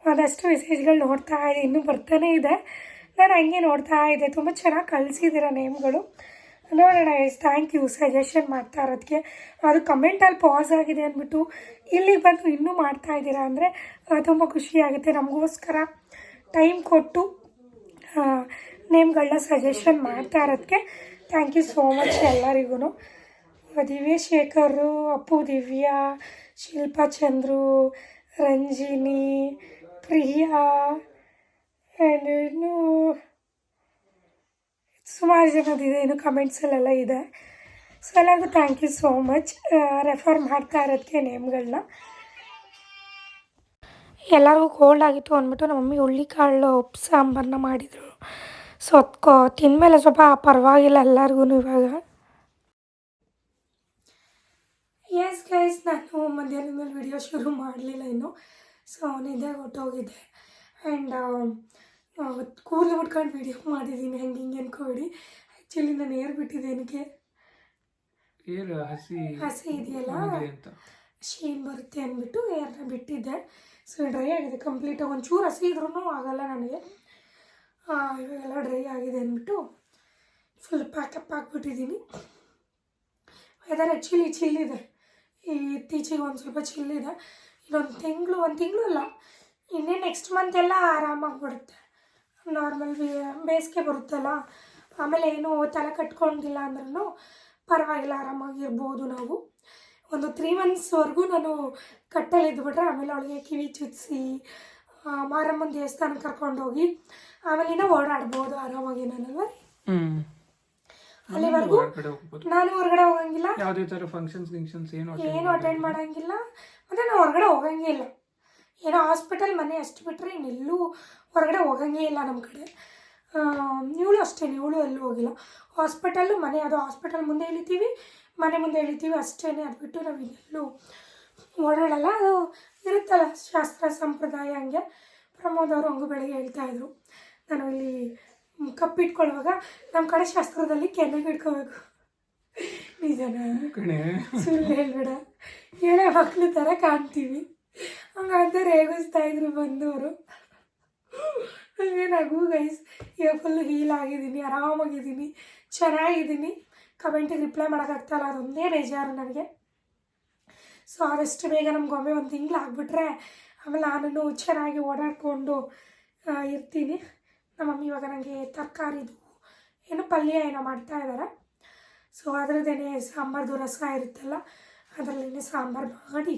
ಒಂದಷ್ಟು ಮೆಸೇಜ್ಗಳು ನೋಡ್ತಾ ಇದೆ, ಇನ್ನೂ ಬರ್ತಾನೆ ಇದೆ. ನಾನು ಹಂಗೆ ನೋಡ್ತಾ ಇದ್ದೆ, ತುಂಬ ಚೆನ್ನಾಗಿ ಕಳಿಸಿದ್ದೀರ ನೇಮ್ಗಳು. ನೋಡೋಣ ಎಷ್ಟು ಥ್ಯಾಂಕ್ ಯು ಸಜೆಷನ್ ಮಾಡ್ತಾ ಇರೋದಕ್ಕೆ ಅದು ಕಮೆಂಟಲ್ಲಿ ಪಾಸ್ ಆಗಿದೆ ಅಂದ್ಬಿಟ್ಟು, ಇಲ್ಲಿಗೆ ಬಂದು ಇನ್ನೂ ಮಾಡ್ತಾ ಇದ್ದೀರಾ ಅಂದರೆ ತುಂಬ ಖುಷಿಯಾಗುತ್ತೆ ನಮಗೋಸ್ಕರ ಟೈಮ್ ಕೊಟ್ಟು ನೇಮ್ಗಳನ್ನ ಸಜೆಷನ್ ಮಾಡ್ತಾ ಇರೋದಕ್ಕೆ ಥ್ಯಾಂಕ್ ಯು ಸೋ ಮಚ್ ಎಲ್ಲರಿಗೂ ದಿವ್ಯ ಶೇಖರು ಅಪ್ಪು, ದಿವ್ಯಾ, ಶಿಲ್ಪಾ, ಚಂದ್ರು, ರಂಜಿನಿ, ಪ್ರಿಯಾ ಆ್ಯಂಡ್ ಇನ್ನೂ ಸುಮಾರು ಜನದಿದೆ, ಇನ್ನು ಕಮೆಂಟ್ಸಲ್ಲೆಲ್ಲ ಇದೆ. ಸೊ ಎಲ್ಲರಿಗೂ thank you so much refer ಮಾಡ್ತಾ ಇರೋದಕ್ಕೆ ನೇಮ್ಗಳನ್ನ. ಎಲ್ಲರಿಗೂ ಕೋಲ್ಡ್ ಆಗಿತ್ತು ಅಂದ್ಬಿಟ್ಟು ನಮ್ಮ ಮಮ್ಮಿ ಹುಳ್ಳಿಕಾಳು ಉಪ್ಪು ಸಾಂಬಾರನ್ನ ಮಾಡಿದರು. ಸೊ ಅದ್ಕೋ ತಿಂದಮೇಲೆ ಸ್ವಲ್ಪ ಪರವಾಗಿಲ್ಲ ಎಲ್ಲರಿಗೂ ಇವಾಗ. ಎಸ್ ಗೈಸ್ ನಾನು ಮಧ್ಯಾಹ್ನದ ಮೇಲೆ ವಿಡಿಯೋ ಶುರು ಮಾಡಲಿಲ್ಲ ಇನ್ನು. ಸೊ ನಿದ್ದೆ ಹೊಟ್ಟೋಗಿದ್ದೆ ಆ್ಯಂಡ್ ಕೂದಲು ಮುಟ್ಕೊಂಡು ವಿಡಿಯೋ ಮಾಡಿದ್ದೀನಿ ಹೆಂಗೆ ಹಿಂಗೆ ಅನ್ಕೋಬೇಡಿ. ಆ್ಯಕ್ಚುಲಿ ನಾನು ಏರ್ ಬಿಟ್ಟಿದ್ದೆ ಏನಕ್ಕೆ ಹಸಿ ಹಸಿ ಇದೆಯಲ್ಲ? ಶೇನ್ ಬರುತ್ತೆ ಅಂದ್ಬಿಟ್ಟು ಏರ್ನ ಬಿಟ್ಟಿದ್ದೆ. ಸೊ ಡ್ರೈ ಆಗಿದೆ ಕಂಪ್ಲೀಟಾಗಿ ಒಂಚೂರು ಹಸಿ ಇದ್ರೂ ಆಗಲ್ಲ ನನಗೆ. ಇವಾಗೆಲ್ಲ ಡ್ರೈ ಆಗಿದೆ ಅಂದ್ಬಿಟ್ಟು ಫುಲ್ ಪ್ಯಾಕಪ್ ಹಾಕ್ಬಿಟ್ಟಿದ್ದೀನಿ ವೆದರ್ ಆ್ಯಕ್ಚುಲಿ ಚಿಲ್ಲಿದೆ ಈ ಇತ್ತೀಚೆಗೆ ಒಂದು ಸ್ವಲ್ಪ ಚಿಲ್ಲಿದೆ ಇನ್ನೊಂದು ತಿಂಗಳು, ಒಂದು ತಿಂಗಳು ಅಲ್ಲ, ಇನ್ನೇ ನೆಕ್ಸ್ಟ್ ಮಂತ್ ಎಲ್ಲ ಆರಾಮಾಗಿ ಬಿಡುತ್ತೆ ನಾರ್ಮಲ್ ಬೇಸಿಗೆ ಬರುತ್ತಲ್ಲ, ಆಮೇಲೆ ಏನು ತಲೆ ಕಟ್ಕೊಂಡಿಲ್ಲ ಅಂದ್ರೂ ಪರವಾಗಿಲ್ಲ, ಆರಾಮಾಗಿರ್ಬೋದು ನಾವು. ಒಂದು ತ್ರೀ ಮಂತ್ಸ್ವರೆಗೂ ನಾನು ಕಟ್ಟಲ್ಲಿ ಇದ್ಬಿಟ್ರೆ ಆಮೇಲೆ ಅವಳಿಗೆ ಕಿವಿ ಚುಚ್ಚಿಸಿ ಮಾರಮ್ಮನ ದೇವಸ್ಥಾನಕ್ಕೆ ಕರ್ಕೊಂಡೋಗಿ ಆಮೇಲೆ ಇನ್ನೂ ಓಡಾಡ್ಬೋದು ಆರಾಮಾಗಿ ನಾನಲ್ವ? ಹ್ಮ್. ಅಲ್ಲಿವರೆಗೂ ನಾನು ಹೊರಗಡೆ ಹೋಗಂಗಿಲ್ಲ. ಯಾವುದೇ ಥರ ಫಂಕ್ಷನ್ಸ್ ಗಿಂಕ್ಷನ್ಸ್ ಏನು ಏನು ಅಟೆಂಡ್ ಮಾಡೋಂಗಿಲ್ಲ. ಮತ್ತು ನಾನು ಹೊರಗಡೆ ಹೋಗಂಗೇ ಇಲ್ಲ. ಏನೋ ಹಾಸ್ಪಿಟಲ್ ಮನೆ ಅಷ್ಟು ಬಿಟ್ಟರೆ ಇನ್ನೆಲ್ಲೂ ಹೊರಗಡೆ ಹೋಗಂಗೇ ಇಲ್ಲ ನಮ್ಮ ಕಡೆ. ಇವಳು ಅಷ್ಟೇ ಇವಳು ಎಲ್ಲೂ ಹೋಗಿಲ್ಲ. ಹಾಸ್ಪಿಟಲ್ಲು ಮನೆ ಅದು ಹಾಸ್ಪಿಟಲ್ ಮುಂದೆ ಇಳಿತೀವಿ. ಮನೆ ಮುಂದೆ ಹೇಳಿದ್ದೀವಿ ಅಷ್ಟೇ ಅದು ಬಿಟ್ಟು ನಾವು ಇನ್ನೆಲ್ಲೂ ಓಡಾಡಲ್ಲ. ಅದು ಇರುತ್ತಲ್ಲ ಶಾಸ್ತ್ರ ಸಂಪ್ರದಾಯ ಹಂಗೆ. ಪ್ರಮೋದ್ ಅವರು ಹಂಗು ಬೆಳಗ್ಗೆ ಹೇಳ್ತಾಯಿದ್ರು ನಾನು ಇಲ್ಲಿ ಕಪ್ಪಿಟ್ಕೊಳ್ಳುವಾಗ ನಮ್ಮ ಕಡೆ ಶಾಸ್ತ್ರದಲ್ಲಿ ಕೆನೆಗೆ ಇಟ್ಕೋಬೇಕು ನಿಜನಾ? ಸುಳ್ಳು ಹೇಳ್ಬೇಡ. ಹೇಳೋ ಮಕ್ಳು ಥರ ಕಾಣ್ತೀವಿ. ಹಂಗಂತ ರೇಗಿಸ್ತಾ ಇದ್ರು ಬಂದವರು. ನನಗೆ ನಗು ಗೈಸ್. ಈಗ ಫುಲ್ ಹೀಲ್ ಆಗಿದ್ದೀನಿ ಆರಾಮಾಗಿದ್ದೀನಿ ಚೆನ್ನಾಗಿದ್ದೀನಿ. ಕಮೆಂಟಿಗೆ ರಿಪ್ಲೈ ಮಾಡೋಕ್ಕಾಗ್ತಾಯಿಲ್ಲ ಅದೊಂದೇ ಬೇಜಾರು ನನಗೆ. ಸೊ ಆದಷ್ಟು ಬೇಗ ನಮ್ಗೆ ಒಮ್ಮೆ ಒಂದು ತಿಂಗಳು ಆಗಿಬಿಟ್ರೆ ಆಮೇಲೆ ನಾನು ಚೆನ್ನಾಗಿ ಓಡಾಡಿಕೊಂಡು ಇರ್ತೀನಿ. ನಮ್ಮ ಮಮ್ಮಿ ಇವಾಗ ನನಗೆ ತರಕಾರಿದು ಏನು ಪಲ್ಯ ಏನೋ ಮಾಡ್ತಾ ಇದ್ದಾರೆ ಸೊ ಅದರದ್ದೇನೆ ಸಾಂಬಾರ್ದು ರಸ ಇರುತ್ತಲ್ಲ, ಅದರಲ್ಲೇ ಸಾಂಬಾರು ಮಾಡಿ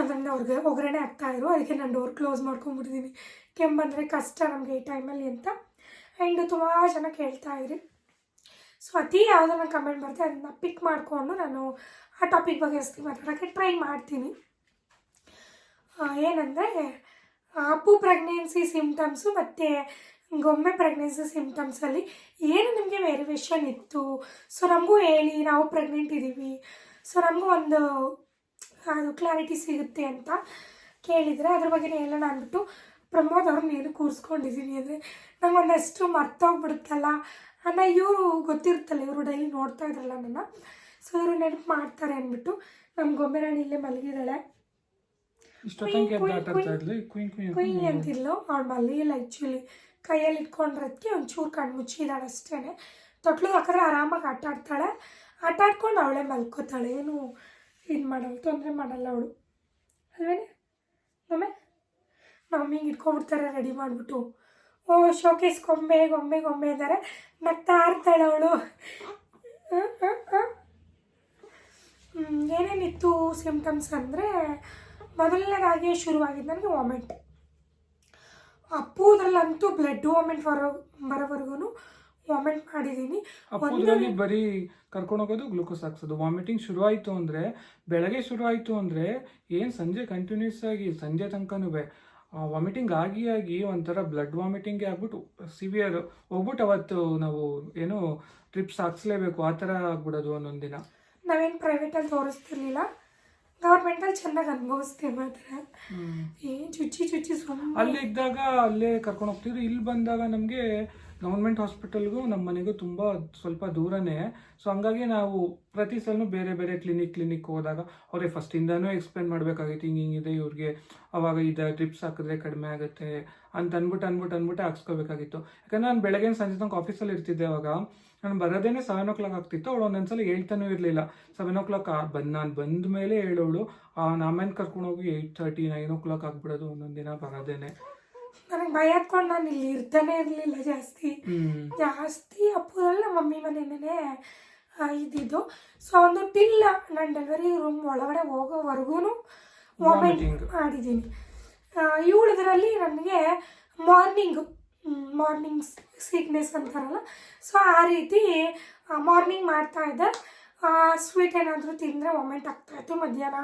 ಅದರಿಂದ ಅವ್ರಿಗೆ ಒಗ್ಗರಣೆ ಆಗ್ತಾಯಿದ್ರು ಅದಕ್ಕೆ ನಾನು ಡೋರ್ ಕ್ಲೋಸ್ ಮಾಡ್ಕೊಂಡ್ಬಿಟ್ಟಿದ್ದೀನಿ ಕೆಮ್ಮಂದರೆ ಕಷ್ಟ ನಮಗೆ ಈ ಟೈಮಲ್ಲಿ ಅಂತ. ಆ್ಯಂಡ್ ತುಂಬ ಜನ ಕೇಳ್ತಾ ಇದ್ರಿ. ಸೊ ಅತಿ ಯಾವುದನ್ನ ಕಮೆಂಟ್ ಬರುತ್ತೆ, ಅದನ್ನ ಪಿಕ್ ಮಾಡಿಕೊಂಡು ನಾನು ಆ ಟಾಪಿಕ್ ಬಗ್ಗೆ ಜಾಸ್ತಿ ಮಾತಾಡೋಕ್ಕೆ ಟ್ರೈ ಮಾಡ್ತೀನಿ. ಏನಂದರೆ, ಅಪ್ಪು ಪ್ರೆಗ್ನೆನ್ಸಿ ಸಿಮ್ಟಮ್ಸು ಮತ್ತು ಗೊಂಬೆ ಪ್ರೆಗ್ನೆನ್ಸಿ ಸಿಮ್ಟಮ್ಸಲ್ಲಿ ಏನು ನಿಮಗೆ ವೇರಿಯೇಷನ್ ಇತ್ತು? ಸೊ ನಮಗೂ ಹೇಳಿ, ನಾವು ಪ್ರೆಗ್ನೆಂಟ್ ಇದ್ದೀವಿ ಸೊ ನಮಗೂ ಒಂದು, ಅದು ಕ್ಲಾರಿಟಿ ಸಿಗುತ್ತೆ ಅಂತ ಕೇಳಿದರೆ ಅದ್ರ ಬಗ್ಗೆ ಹೇಳೋಣ ಅಂದ್ಬಿಟ್ಟು ಪ್ರಮೋದ್ ಅವ್ರನ್ನ ಏನು ಕೂರಿಸ್ಕೊಂಡಿದ್ದೀನಿ ಅಂದರೆ ನಂಗೆ ಒಂದಷ್ಟು ಮರ್ತೋಗ್ಬಿಡುತ್ತಲ್ಲ ಅನ್ನೋ ಇವರು ಗೊತ್ತಿರ್ತಲ್ಲ ಇವರು ಡೈಲಿ ನೋಡ್ತಾ ಇದ್ರಲ್ಲ ನನ್ನ ಸೊ ಇವರು ನೆನಪು ಮಾಡ್ತಾರೆ ಅಂದ್ಬಿಟ್ಟು ನಮ್ಮ ಗೊಂಬೆರಾಣಿ ಇಲ್ಲೇ ಮಲಗಿದಾಳೆ ಕುಯ್ ಅಂತಿದ್ಲು. ಅವ್ಳು ಮಲಗಿಲ್ಲ ಆ್ಯಕ್ಚುಲಿ ಕೈಯಲ್ಲಿ ಇಟ್ಕೊಂಡಿರೋದಕ್ಕೆ ಒಂಚೂರು ಕಣ್ಣು ಮುಚ್ಚಿದಾಳೆ ಅಷ್ಟೇ ತೊಟ್ಲು ಹಾಕಿದ್ರೆ ಆರಾಮಾಗಿ ಆಟ ಆಡ್ತಾಳೆ ಆಟ ಆಡ್ಕೊಂಡು ಅವಳೇ ಮಲ್ಕೋತಾಳೆ. ಏನು ಇದು ಮಾಡಲ್ಲ ತೊಂದರೆ ಮಾಡಲ್ಲ ಅವಳು. ಅಲ್ವೇನೆ? ಒಮ್ಮೆ ಹಿಂಗೆ ಇಟ್ಕೊಂಡ್ಬಿಡ್ತಾರೆ ರೆಡಿ ಮಾಡಿಬಿಟ್ಟು. ಓ ಶೋಕೇಸ್ ಗೊಂಬೆ ಗೊಂಬೆ ಗೊಂಬೆ ಇದ್ದಾರೆ ನಗ್ತಾ ಆರ್ತಾಳೆ ಅವಳು ಏನೇನಿತ್ತು ಸಿಂಪ್ಟಮ್ಸ್ ಅಂದರೆ ಮೊದಲನೇದಾಗಿ ಶುರುವಾಗಿದ್ದು ನನಗೆ ವಾಮಿಟ್ ಅಪ್ಪುದ್ರಲ್ಲಂತೂ ಬ್ಲಡ್ ವಾಮಿಟ್ ಬರೋ ಬರೋವರೆಗೂ ವಾಮಿಟ್ ಮಾಡಿದ್ದೀನಿ ಅಪ್ಪುದ್ರಲ್ಲಿ ಬರೀ ಕರ್ಕೊಂಡು ಹೋಗೋದು ಗ್ಲೂಕೋಸ್ ಹಾಕ್ಸೋದು. ವಾಮಿಟಿಂಗ್ ಶುರುವಾಯಿತು ಆಯಿತು ಅಂದರೆ ಬೆಳಗ್ಗೆ ಶುರುವಾಯಿತು ಆಯಿತು ಅಂದರೆ ಏನು ಸಂಜೆ ಕಂಟಿನ್ಯೂಸ್ ಆಗಿ ಸಂಜೆ ತನಕನೂ ವಾಮಿಟಿಂಗ್ ಆಗಿ ಆಗಿ ಒಂಥರ ಬ್ಲಡ್ ವಾಮಿಟಿಂಗೇ ಆಗ್ಬಿಟ್ಟು ಸಿವಿಯರ್ ಹೋಗ್ಬಿಟ್ಟು ಅವತ್ತು ನಾವು ಏನು ಟ್ರಿಪ್ಸ್ ಹಾಕ್ಸ್ಲೇಬೇಕು ಆ ಥರ ಆಗ್ಬಿಡೋದು ಒಂದೊಂದು ದಿನ. ನಾವೇನು ಪ್ರೈವೇಟಲ್ಲಿ ತೋರಿಸ್ತಿರ್ಲಿಲ್ಲ. ಗೌರ್ಮೆಂಟಲ್ಲಿ ಚೆನ್ನಾಗಿ ಅನುಭವಿಸ್ತೇವೆ ಮಾತ್ರ ಏನು ಚುಚ್ಚಿ ಚುಚ್ಚಿ ಅಲ್ಲಿ ಇದ್ದಾಗ ಅಲ್ಲೇ ಕರ್ಕೊಂಡು ಹೋಗ್ತಿದ್ರು. ಇಲ್ಲಿ ಬಂದಾಗ ನಮಗೆ ಗೌರ್ಮೆಂಟ್ ಹಾಸ್ಪಿಟಲ್ಗೂ ನಮ್ಮ ಮನೆಗೂ ತುಂಬ ಸ್ವಲ್ಪ ದೂರನೇ. ಸೊ ಹಂಗಾಗಿ ನಾವು ಪ್ರತಿ ಸಲನೂ ಬೇರೆ ಬೇರೆ ಕ್ಲಿನಿಕ್ ಕ್ಲಿನಿಕ್ ಹೋದಾಗ ಅವ್ರಿಗೆ ಫಸ್ಟಿಂದನೂ ಎಕ್ಸ್ಪ್ಲೇನ್ ಮಾಡಬೇಕಾಗಿತ್ತು, ಹಿಂಗೆ ಹಿಂಗಿದೆ ಇವ್ರಿಗೆ, ಅವಾಗ ಇದು ಟ್ರಿಪ್ಸ್ ಹಾಕಿದ್ರೆ ಕಡಿಮೆ ಆಗುತ್ತೆ ಅಂತ ಅಂದ್ಬಿಟ್ಟು ಅಂದ್ಬಿಟ್ಟು ಅಂದ್ಬಿಟ್ಟು ಹಾಕ್ಸ್ಕೋಬೇಕಾಗಿತ್ತು. ಯಾಕಂದ್ರೆ ನಾನು ಬೆಳಗ್ಗೆ ಸಂಜೆ ತನಕ ಆಫೀಸಲ್ಲಿ ಇರ್ತಿದ್ದೆ ಅವಾಗ. ನಾನು ಬರೋದೇನೆ ಸೆವೆನ್ ಓ ಕ್ಲಾಕ್ ಆಗ್ತಿತ್ತು, ಅವಳು ಒಂದೊಂದ್ಸಲ ಹೇಳ್ತಾನೂ ಇರಲಿಲ್ಲ. ಸೆವೆನ್ ಓ ಕ್ಲಾಕ್ ಬಂದು ನಾನು ಬಂದ ಮೇಲೆ ಹೇಳೋಳು ಆಮೇಲೆ ಕರ್ಕೊಂಡೋಗಿ eight thirty nine o'clock ಆಗ್ಬಿಡೋದು ಒಂದೊಂದು ದಿನ ಬರೋದೇನೆ. ನನಗೆ ಭಯ ಹತ್ಕೊಂಡು ನಾನು ಇಲ್ಲಿ ಇರ್ತಾನೆ ಇರಲಿಲ್ಲ ಜಾಸ್ತಿ. ಜಾಸ್ತಿ ಅಪ್ಪದಲ್ಲ ನಮ್ಮ ಮಮ್ಮಿ ಮನೆಯೇ ಇದ್ದಿದ್ದು ಸೊ ಒಂದು ಟಿಲ್ ನಾನು ಡೆಲಿವರಿ ರೂಮ್ ಒಳಗಡೆ ಹೋಗೋವರೆಗೂ ವಾಮೆಂಟ್ Vomiting. ಮಾಡಿದ್ದೀನಿ ಇವಳದ್ರಲ್ಲಿ ನನಗೆ ಮಾರ್ನಿಂಗ್ ಮಾರ್ನಿಂಗ್ ಸೀಕ್ನೆಸ್ ಅಂತಾರಲ್ಲ. ಸೊ ಆ ರೀತಿ ಮಾರ್ನಿಂಗ್ ಮಾಡ್ತಾ ಇದ್ದೆ. ಸ್ವೀಟ್ ಏನಾದರೂ ತಿಂದರೆ ವಾಮೆಂಟ್ ಆಗ್ತಾಯಿತ್ತು ಮಧ್ಯಾಹ್ನ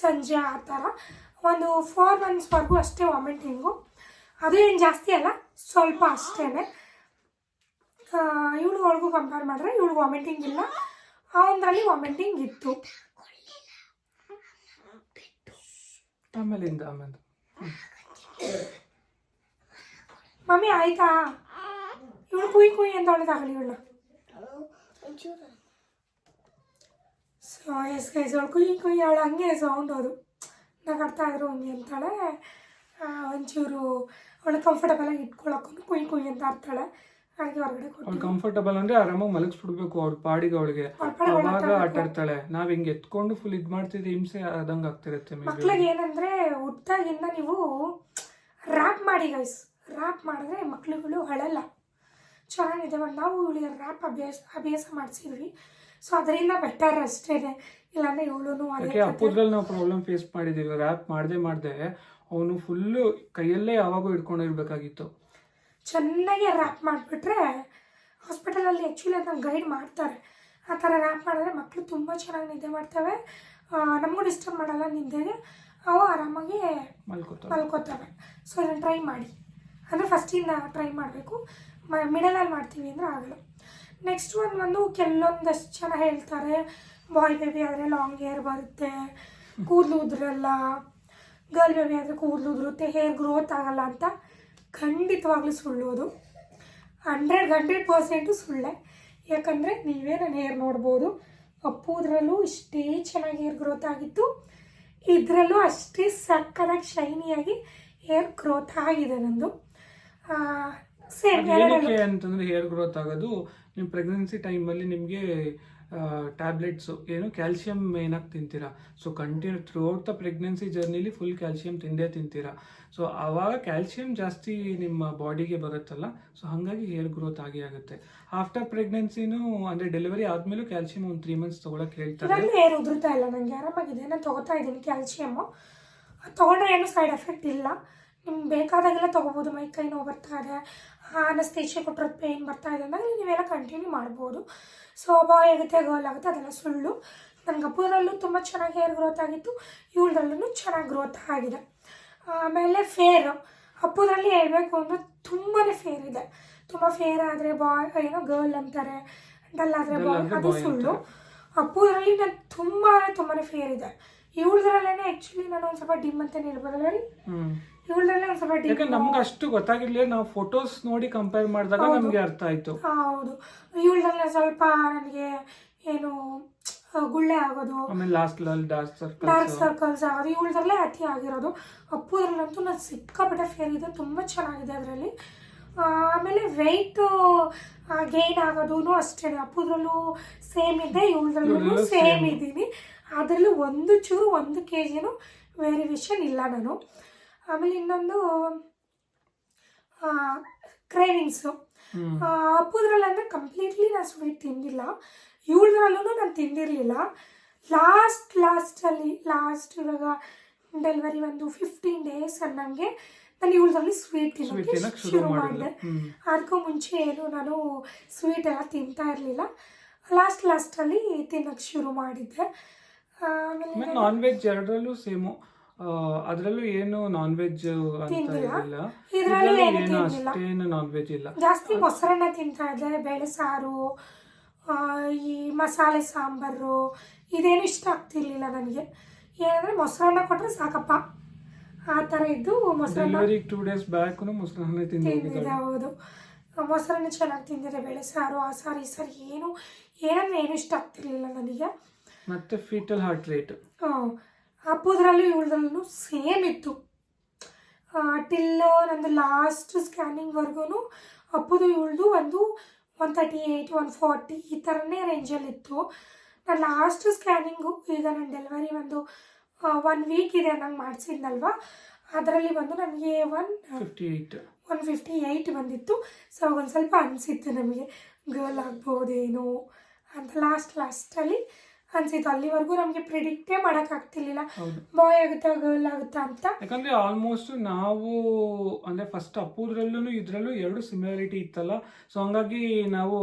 ಸಂಜೆ ಆ ಥರ. ಒಂದು ಫೋರ್ ಮಂತ್ಸ್ವರೆಗೂ ಅಷ್ಟೇ ವಾಮಿಟಿಂಗು ಅದು ಏನು ಜಾಸ್ತಿ ಅಲ್ಲ ಸ್ವಲ್ಪ ಅಷ್ಟೇ ಇವಳು ಒಳಗೂ ಕಂಪೇರ್ ಮಾಡಿದ್ರೆ ಇವಳು ವಾಮಿಟಿಂಗ್ ಇಲ್ಲ. ಅವನರಲ್ಲಿ ವಾಮಿಟಿಂಗ್ ಇತ್ತು. ಆಮೇಲಿಂದ ಆಮೇಲೆ. ಮಮ್ಮಿ ಆಯ್ತಾ? ಇವಳು ಕುಯ್ ಕುಯ್ ಅಂತ ಅವಳದಾಗಲಿ ಇವಳು. ಸೊ ಎಸ್ ಗೈಸ್ ಅವಳು ಕುಯ್ ಕುಯ್ ಅವಳು ಹಂಗೆ ಸೌಂಡ್ ಅದು. ನಗಾಡ್ತಾ ಇದ್ರು ಹಂಗೆ ಅಂತಾಳೆ. ಒಂಚೂರು ಅವಳು ಕಂಫರ್ಟಬಲಾಗಿ ಇಟ್ಕೊಳಕ್ಕೂ ಕುಯ್ ಕುಯ್ ಅಂತ ಆಡ್ತಾಳೆ ಹಾಗೆ ಹೊರಗಡೆ ಅವ್ಳು ಕಂಫರ್ಟಬಲ್ ಅಂದ್ರೆ ಆರಾಮಾಗಿ ಮಲಗಿಸ್ಬಿಡ್ಬೇಕು ಅವ್ರ ಪಾಡಿಗೆ ಅವಳಿಗೆ. ಅವಾಗ ಆಟ ಆಡ್ತಾಳೆ. ನಾವ್ ಹಿಂಗೆ ಎತ್ಕೊಂಡು ಫುಲ್ ಇದ್ ಮಾಡ್ತಿದ್ದೆ ಹಿಂಸೆ ಆದಂಗ ಆಗ್ತಿರತ್ತೆ. ಮಕ್ಳಿಗೆ ಏನಂದ್ರೆ ಹುಟ್ಟಾಗಿಂದ ನೀವು ರ್ಯಾಪ್ ಮಾಡಿ ಗೈಸ್ ರ್ಯಾಪ್ ಮಾಡಿದ್ರೆ ಮಕ್ಳುಗಳು ಅಳಲ್ಲ. ಚೆನ್ನಾಗಿದೆ. ಬಟ್ ನಾವು ಇವಳಿಗೆ ರ್ಯಾಪ್ ಅಭ್ಯಾಸ ಅಭ್ಯಾಸ ಮಾಡಿಸಿದ್ವಿ. ಸೊ ಅದರಿಂದ ಬೆಟರ್ ಅಷ್ಟೇ ಇಲ್ಲಾಂದ್ರೆ ಇವಳು ಅಪ್ಪುದ್ರಲ್ಲಿ ನಾವು ಪ್ರಾಬ್ಲಮ್ ಫೇಸ್ ಮಾಡಿದ್ದೀವಿ ರ್ಯಾಪ್ ಮಾಡದೆ ಮಾಡದೆ ಅವನು ಫುಲ್ಲು ಕೈಯಲ್ಲೇ ಯಾವಾಗೂ ಹಿಡ್ಕೊಂಡಿರ್ಬೇಕಾಗಿತ್ತು. ಚೆನ್ನಾಗಿ ರ್ಯಾಪ್ ಮಾಡಿಬಿಟ್ರೆ ಹಾಸ್ಪಿಟಲಲ್ಲಿ ಆ್ಯಕ್ಚುಲಿ ಅದನ್ನ ಗೈಡ್ ಮಾಡ್ತಾರೆ. ಆ ಥರ ರ್ಯಾಪ್ ಮಾಡಿದ್ರೆ ಮಕ್ಕಳು ತುಂಬ ಚೆನ್ನಾಗಿ ನಿದ್ದೆ ಮಾಡ್ತವೆ. ನಮಗೂ ಡಿಸ್ಟರ್ಬ್ ಮಾಡಲ್ಲ ನಿದ್ದೆಗೆ ಅವು ಆರಾಮಾಗಿ ಮಲ್ಕೋತಾರೆ ಮಲ್ಕೋತವೆ. ಸೊ ಇದನ್ನು ಟ್ರೈ ಮಾಡಿ. ಅಂದರೆ ಫಸ್ಟಿಂದ ಟ್ರೈ ಮಾಡಬೇಕು. ಮಿಡಲಲ್ಲಿ ಮಾಡ್ತೀವಿ ಅಂದರೆ ಆಗಲ್ಲ. ನೆಕ್ಸ್ಟ್ ಒಂದು ಬಂದು ಕೆಲವೊಂದಷ್ಟು ಜನ ಹೇಳ್ತಾರೆ ಬಾಯ್ ಬೇಬಿ ಆದರೆ ಲಾಂಗ್ ಹೇರ್ ಬರುತ್ತೆ ಕೂದಲು ಉದ್ರಲ್ಲ. ಗರ್ಲ್ ಬೇಬಿ ಆದರೆ ಕೂದಲು ಉದುರುತ್ತೆ ಹೇರ್ ಗ್ರೋತ್ ಆಗಲ್ಲ ಅಂತ ಖಂಡಿತವಾಗ್ಲೂ ಸುಳ್ಳು ಅದು ಹಂಡ್ರೆಡ್ ಹಂಡ್ರೆಡ್ ಪರ್ಸೆಂಟು ಸುಳ್ಳೆ. ಯಾಕಂದರೆ ನೀವೇ ನನ್ನ ಹೇರ್ ನೋಡ್ಬೋದು. ಅಪ್ಪುದ್ರಲ್ಲೂ ಇಷ್ಟೇ ಚೆನ್ನಾಗಿ ಹೇರ್ ಗ್ರೋತ್ ಆಗಿತ್ತು. ಇದರಲ್ಲೂ ಅಷ್ಟೇ ಸಕ್ಕದಾಗಿ ಶೈನಿಯಾಗಿ ಹೇರ್ ಗ್ರೋತ್ ಆಗಿದೆ ನಂದು. ಸೇಮ್ ಅಂತಂದರೆ ಹೇರ್ ಗ್ರೋತ್ ಆಗೋದು ನಿಮ್ಮ ಪ್ರೆಗ್ನೆನ್ಸಿ ಟೈಮಲ್ಲಿ ನಿಮಗೆ ಟ್ಯಾಬ್ಲೆಟ್ಸು ಏನು ಕ್ಯಾಲ್ಸಿಯಂ ಮೇನಾಗಿ ತಿಂತೀರಾ. So continue throughout the pregnancy ಜರ್ನಿಲಿ full calcium ತಿಂದೇ ತಿಂತೀರಾ. ಸೊ ಆವಾಗ ಕ್ಯಾಲ್ಸಿಯಂ ಜಾಸ್ತಿ ನಿಮ್ಮ ಬಾಡಿಗೆ ಬರುತ್ತಲ್ಲ ಸೊ ಹಾಗಾಗಿ ಹೇರ್ ಗ್ರೋತ್ ಆಗಿ ಆಗುತ್ತೆ. ಆಫ್ಟರ್ ಪ್ರೆಗ್ನೆನ್ಸಿನೂ ಅಂದರೆ ಡೆಲಿವರಿ ಆದಮೇಲೂ ಕ್ಯಾಲ್ಸಿಯಂ ಒಂದು ತ್ರೀ ಮಂತ್ಸ್ ತೊಗೊಳಕ್ಕೆ ಹೇಳ್ತಾರೆ. ಹೇರ್ ಉದುರ್ತಾ ಇಲ್ಲ ನನಗೆ ಆರಾಮಾಗಿದೆ. ನಾನು ತೊಗೋತಾ ಇದ್ದೀನಿ ಕ್ಯಾಲ್ಸಿಯಮ್ಮು ತೊಗೊಂಡ್ರೆ ಏನು ಸೈಡ್ ಎಫೆಕ್ಟ್ ಇಲ್ಲ. ನಿಮ್ಗೆ ಬೇಕಾದಾಗೆಲ್ಲ ತೊಗೋಬೋದು. ಮೈ ಕೈ ನೋವು ಬರ್ತಾ ಇದೆ ಅನಸ್ತೇಷಿಯ ಕೊಟ್ಟಿರೋದು ಪೇಯ್ನ್ ಬರ್ತಾ ಇದೆ. ಅಂದಾಗ ನೀವೆಲ್ಲ ಕಂಟಿನ್ಯೂ ಮಾಡ್ಬೋದು. ಸೊ ಬಾಯ್ ಆಗುತ್ತೆ ಗರ್ಲ್ ಆಗುತ್ತೆ ಅದೆಲ್ಲ ಸುಳ್ಳು. ನನ್ಗೆ ಅಪ್ಪದಲ್ಲೂ ತುಂಬ ಚೆನ್ನಾಗಿ ಹೇರ್ ಗ್ರೋತ್ ಆಗಿತ್ತು ಇವಳದಲ್ಲೂ ಚೆನ್ನಾಗಿ ಗ್ರೋತ್ ಆಗಿದೆ. ಆಮೇಲೆ ಫೇರ್ ಅಪ್ಪದಲ್ಲಿ ಹೇಳಬೇಕು ಅಂದರೆ ತುಂಬಾ ಫೇರ್ ಇದೆ. ತುಂಬ ಫೇರ್ ಆದರೆ ಬಾಯ್ ಏನೋ ಗರ್ಲ್ ಅಂತಾರೆ ಡಲ್ ಆದರೆ ಬಾಯ್ ಅದು ಸುಳ್ಳು. ಅಪ್ಪದಲ್ಲಿ ಅಪ್ಪುದ್ರಲ್ಲಿ ನಾನು ತುಂಬಾ ತುಂಬಾ ಫೇರ್ ಇದೆ. ಇವಳದ್ರಲ್ಲೇ ಆ್ಯಕ್ಚುಲಿ ನಾನು ಒಂದು ಸ್ವಲ್ಪ ಡಿಮ್ ಅಂತ ಹೇಳ್ಬೋದು ಹೇಳಿ ಒಂದು ಸ್ವಲ್ಪ ಯಾಕಂದ್ರೆ ನಮ್ಗೆ ಅಷ್ಟು ಗೊತ್ತಾಗಿರ್ಲಿಲ್ಲ. ನಾವು ಫೋಟೋಸ್ ನೋಡಿ ಕಂಪೇರ್ ಮಾಡಿದಾಗ ನಮಗೆ ಅರ್ಥ ಆಯ್ತು. ಹೌದು. ಇವಳದ್ರಲ್ಲೇ ಸ್ವಲ್ಪ ನನಗೆ ಏನು ಆ, ಗುಳ್ಳೆ ಆಗೋದು. ಆಮೇಲೆ ಲಾಸ್ಟ್ ಲಲ್ ಡಾರ್ಕ್ ಡಾರ್ಕ್ ಸರ್ಕಲ್ಸ್ ಸರ್ಕಲ್ಸ್ ಆಗೋದು. ಇವಳದ್ರಲ್ಲೇ ಅತಿ ಆಗಿರೋದು. ಅಪ್ಪುದ್ರಲ್ಲಂತೂ ನಾನು ಸಿಕ್ಕಾಪಟ್ಟೆ ಫೇರ್ ಇದೆ. ತುಂಬ ಚೆನ್ನಾಗಿದೆ ಅದರಲ್ಲಿ. ಆಮೇಲೆ ವೆಯ್ಟ್ ಗೈನ್ ಆಗೋದು ಅಷ್ಟೇ ಅಪ್ಪುದ್ರಲ್ಲೂ ಸೇಮ್ ಇದೆ ಇವಳದ್ರಲ್ಲೂ ಸೇಮ್ same. ಇದ್ದೀನಿ. ಅದರಲ್ಲೂ ಒಂದು ಚೂರು ಒಂದು ಕೆ ಜಿನೂ ವೇರಿಯೇಷನ್ ಇಲ್ಲ ನಾನು. ಆಮೇಲೆ ಇನ್ನೊಂದು ಕ್ರೇವಿಂಗ್ಸು ಅಪ್ಪುದ್ರಲ್ಲಂದ್ರೆ ಕಂಪ್ಲೀಟ್ಲಿ ನಾನು ಸ್ವೀಟ್ ತಿಂದಿಲ್ಲ. ಇವಳದ್ರಲ್ಲೂ ನಾನು ತಿಂದಿರಲಿಲ್ಲ. ಲಾಸ್ಟ್ ಲಾಸ್ಟಲ್ಲಿ ಲಾಸ್ಟ್ ಇವಾಗ ಡೆಲಿವರಿ ಒಂದು ಫಿಫ್ಟೀನ್ ಡೇಸ್ ಅನ್ನಂಗೆ ನಾನು ಇವಳದ್ರಲ್ಲಿ ಸ್ವೀಟ್ ತಿನ್ನೋಕ್ಕೆ ಶುರು ಮಾಡಿದೆ. ಅದಕ್ಕೂ ಮುಂಚೆ ಏನು ನಾನು ಸ್ವೀಟ್ ಎಲ್ಲ ತಿಂತಾ ಇರಲಿಲ್ಲ. ಲಾಸ್ಟ್ ಲಾಸ್ಟಲ್ಲಿ ತಿನ್ನೋಕ್ಕೆ ಶುರು ಮಾಡಿದ್ದೆ. ಆಮೇಲೆ ಆಮೇಲೆ ನಾನ್ ವೆಜ್ ಎರಡರಲ್ಲೂ ಸೇಮು ಅದರಲ್ಲೂ ಏನು ನಾನ್ ವೆಜ್ ಅಂತ ಇಲ್ಲ ಇದ್ರಲ್ಲೂ ಏನು ಏನು ತಿಂದಿಲ್ಲ. ಅಷ್ಟೇನು ನಾನ್ ವೆಜ್ ಇಲ್ಲ. ಜಾಸ್ತಿ ಮೊಸರನ್ನ ತಿಂತಾ ಇದ್ದಾರೆ ಬೇಳೆ ಸಾರು ಆ, ಈ ಮಸಾಲೆ ಸಾಂಬಾರು ಇದೇನು ಇಷ್ಟ ಆಗ್ತಿರ್ಲಿಲ್ಲ ನನಗೆ. ಏನಂದ್ರೆ ಮೊಸರನ್ನ ಕೊಟ್ಟರೆ ಸಾಕಪ್ಪ. ಆ ಥರ ಇದ್ದು ಮೊಸರನ್ನ ಟೂ ಡೇಸ್ ಬ್ಯಾಕ್ ಮೊಸರನ್ನ ತಿಂದು ತಿಂದಿದ್ದೆ ಹೋಗಿದ್ದಾಳೆ ಹೌದು ಮೊಸರನ್ನ ಚೆನ್ನಾಗಿ ತಿಂದಿದೆ ಬೇಳೆ ಸಾರು ಆ ಸಾರು ಈ ಸಾರು ಏನು ಏನಂದ್ರೆ ಏನು ಇಷ್ಟ ಆಗ್ತಿರ್ಲಿಲ್ಲ ನನಗೆ. ಮತ್ತೆ ಫೀಟಲ್ ಹಾರ್ಟ್ ರೇಟ್ ಅಪ್ಪುದ್ರಲ್ಲೂ ಇವಳದ್ರಲ್ಲೂ ಸೇಮ್ ಇತ್ತು. ಟಿಲ್ ನಂದು ಲಾಸ್ಟ್ ಸ್ಕ್ಯಾನಿಂಗ್ವರೆಗೂ ಅಪ್ಪದು ಇವಳದು ಒಂದು one thirty eight one forty ಈ ಥರನೇ ರೇಂಜಲ್ಲಿತ್ತು ನಾನು ಲಾಸ್ಟ್ ಸ್ಕ್ಯಾನಿಂಗು ಈಗ ನನ್ನ ಡೆಲಿವರಿ ಒಂದು ಒನ್ ವೀಕ್ ಇದೆ ನಂಗೆ ಮಾಡಿಸಿದ್ನಲ್ವ? ಅದರಲ್ಲಿ ಬಂದು ನನಗೆ one fifty eight one fifty eight ಬಂದಿತ್ತು. ಸೊ ಒಂದು ಸ್ವಲ್ಪ ಅನಿಸಿತ್ತು ನಮಗೆ ಗರ್ಲ್ ಆಗ್ಬೋದೇನೋ? ಅಂತ ಲಾಸ್ಟ್ ಲಾಸ್ಟಲ್ಲಿ ಅನಿಸಿತ್ತು. ಅಲ್ಲಿವರೆಗೂ ನಮಗೆ ಪ್ರಿಡಿಕ್ಟೇ ಮಾಡೋಕ್ಕಾಗ್ತಿರ್ಲಿಲ್ಲ ಬಾಯ್ ಆಗುತ್ತಾ ಗರ್ಲ್ ಆಗುತ್ತಾ ಅಂತ. ಯಾಕಂದ್ರೆ ಆಲ್ಮೋಸ್ಟ್ ನಾವು ಅಂದ್ರೆ ಫಸ್ಟ್ ಅಪ್ಪುದ್ರಲ್ಲೂ ಇದ್ರಲ್ಲೂ ಎರಡು ಸಿಮಿಲಾರಿಟಿ ಇತ್ತಲ್ಲ. ಸೊ ಹಂಗಾಗಿ ನಾವು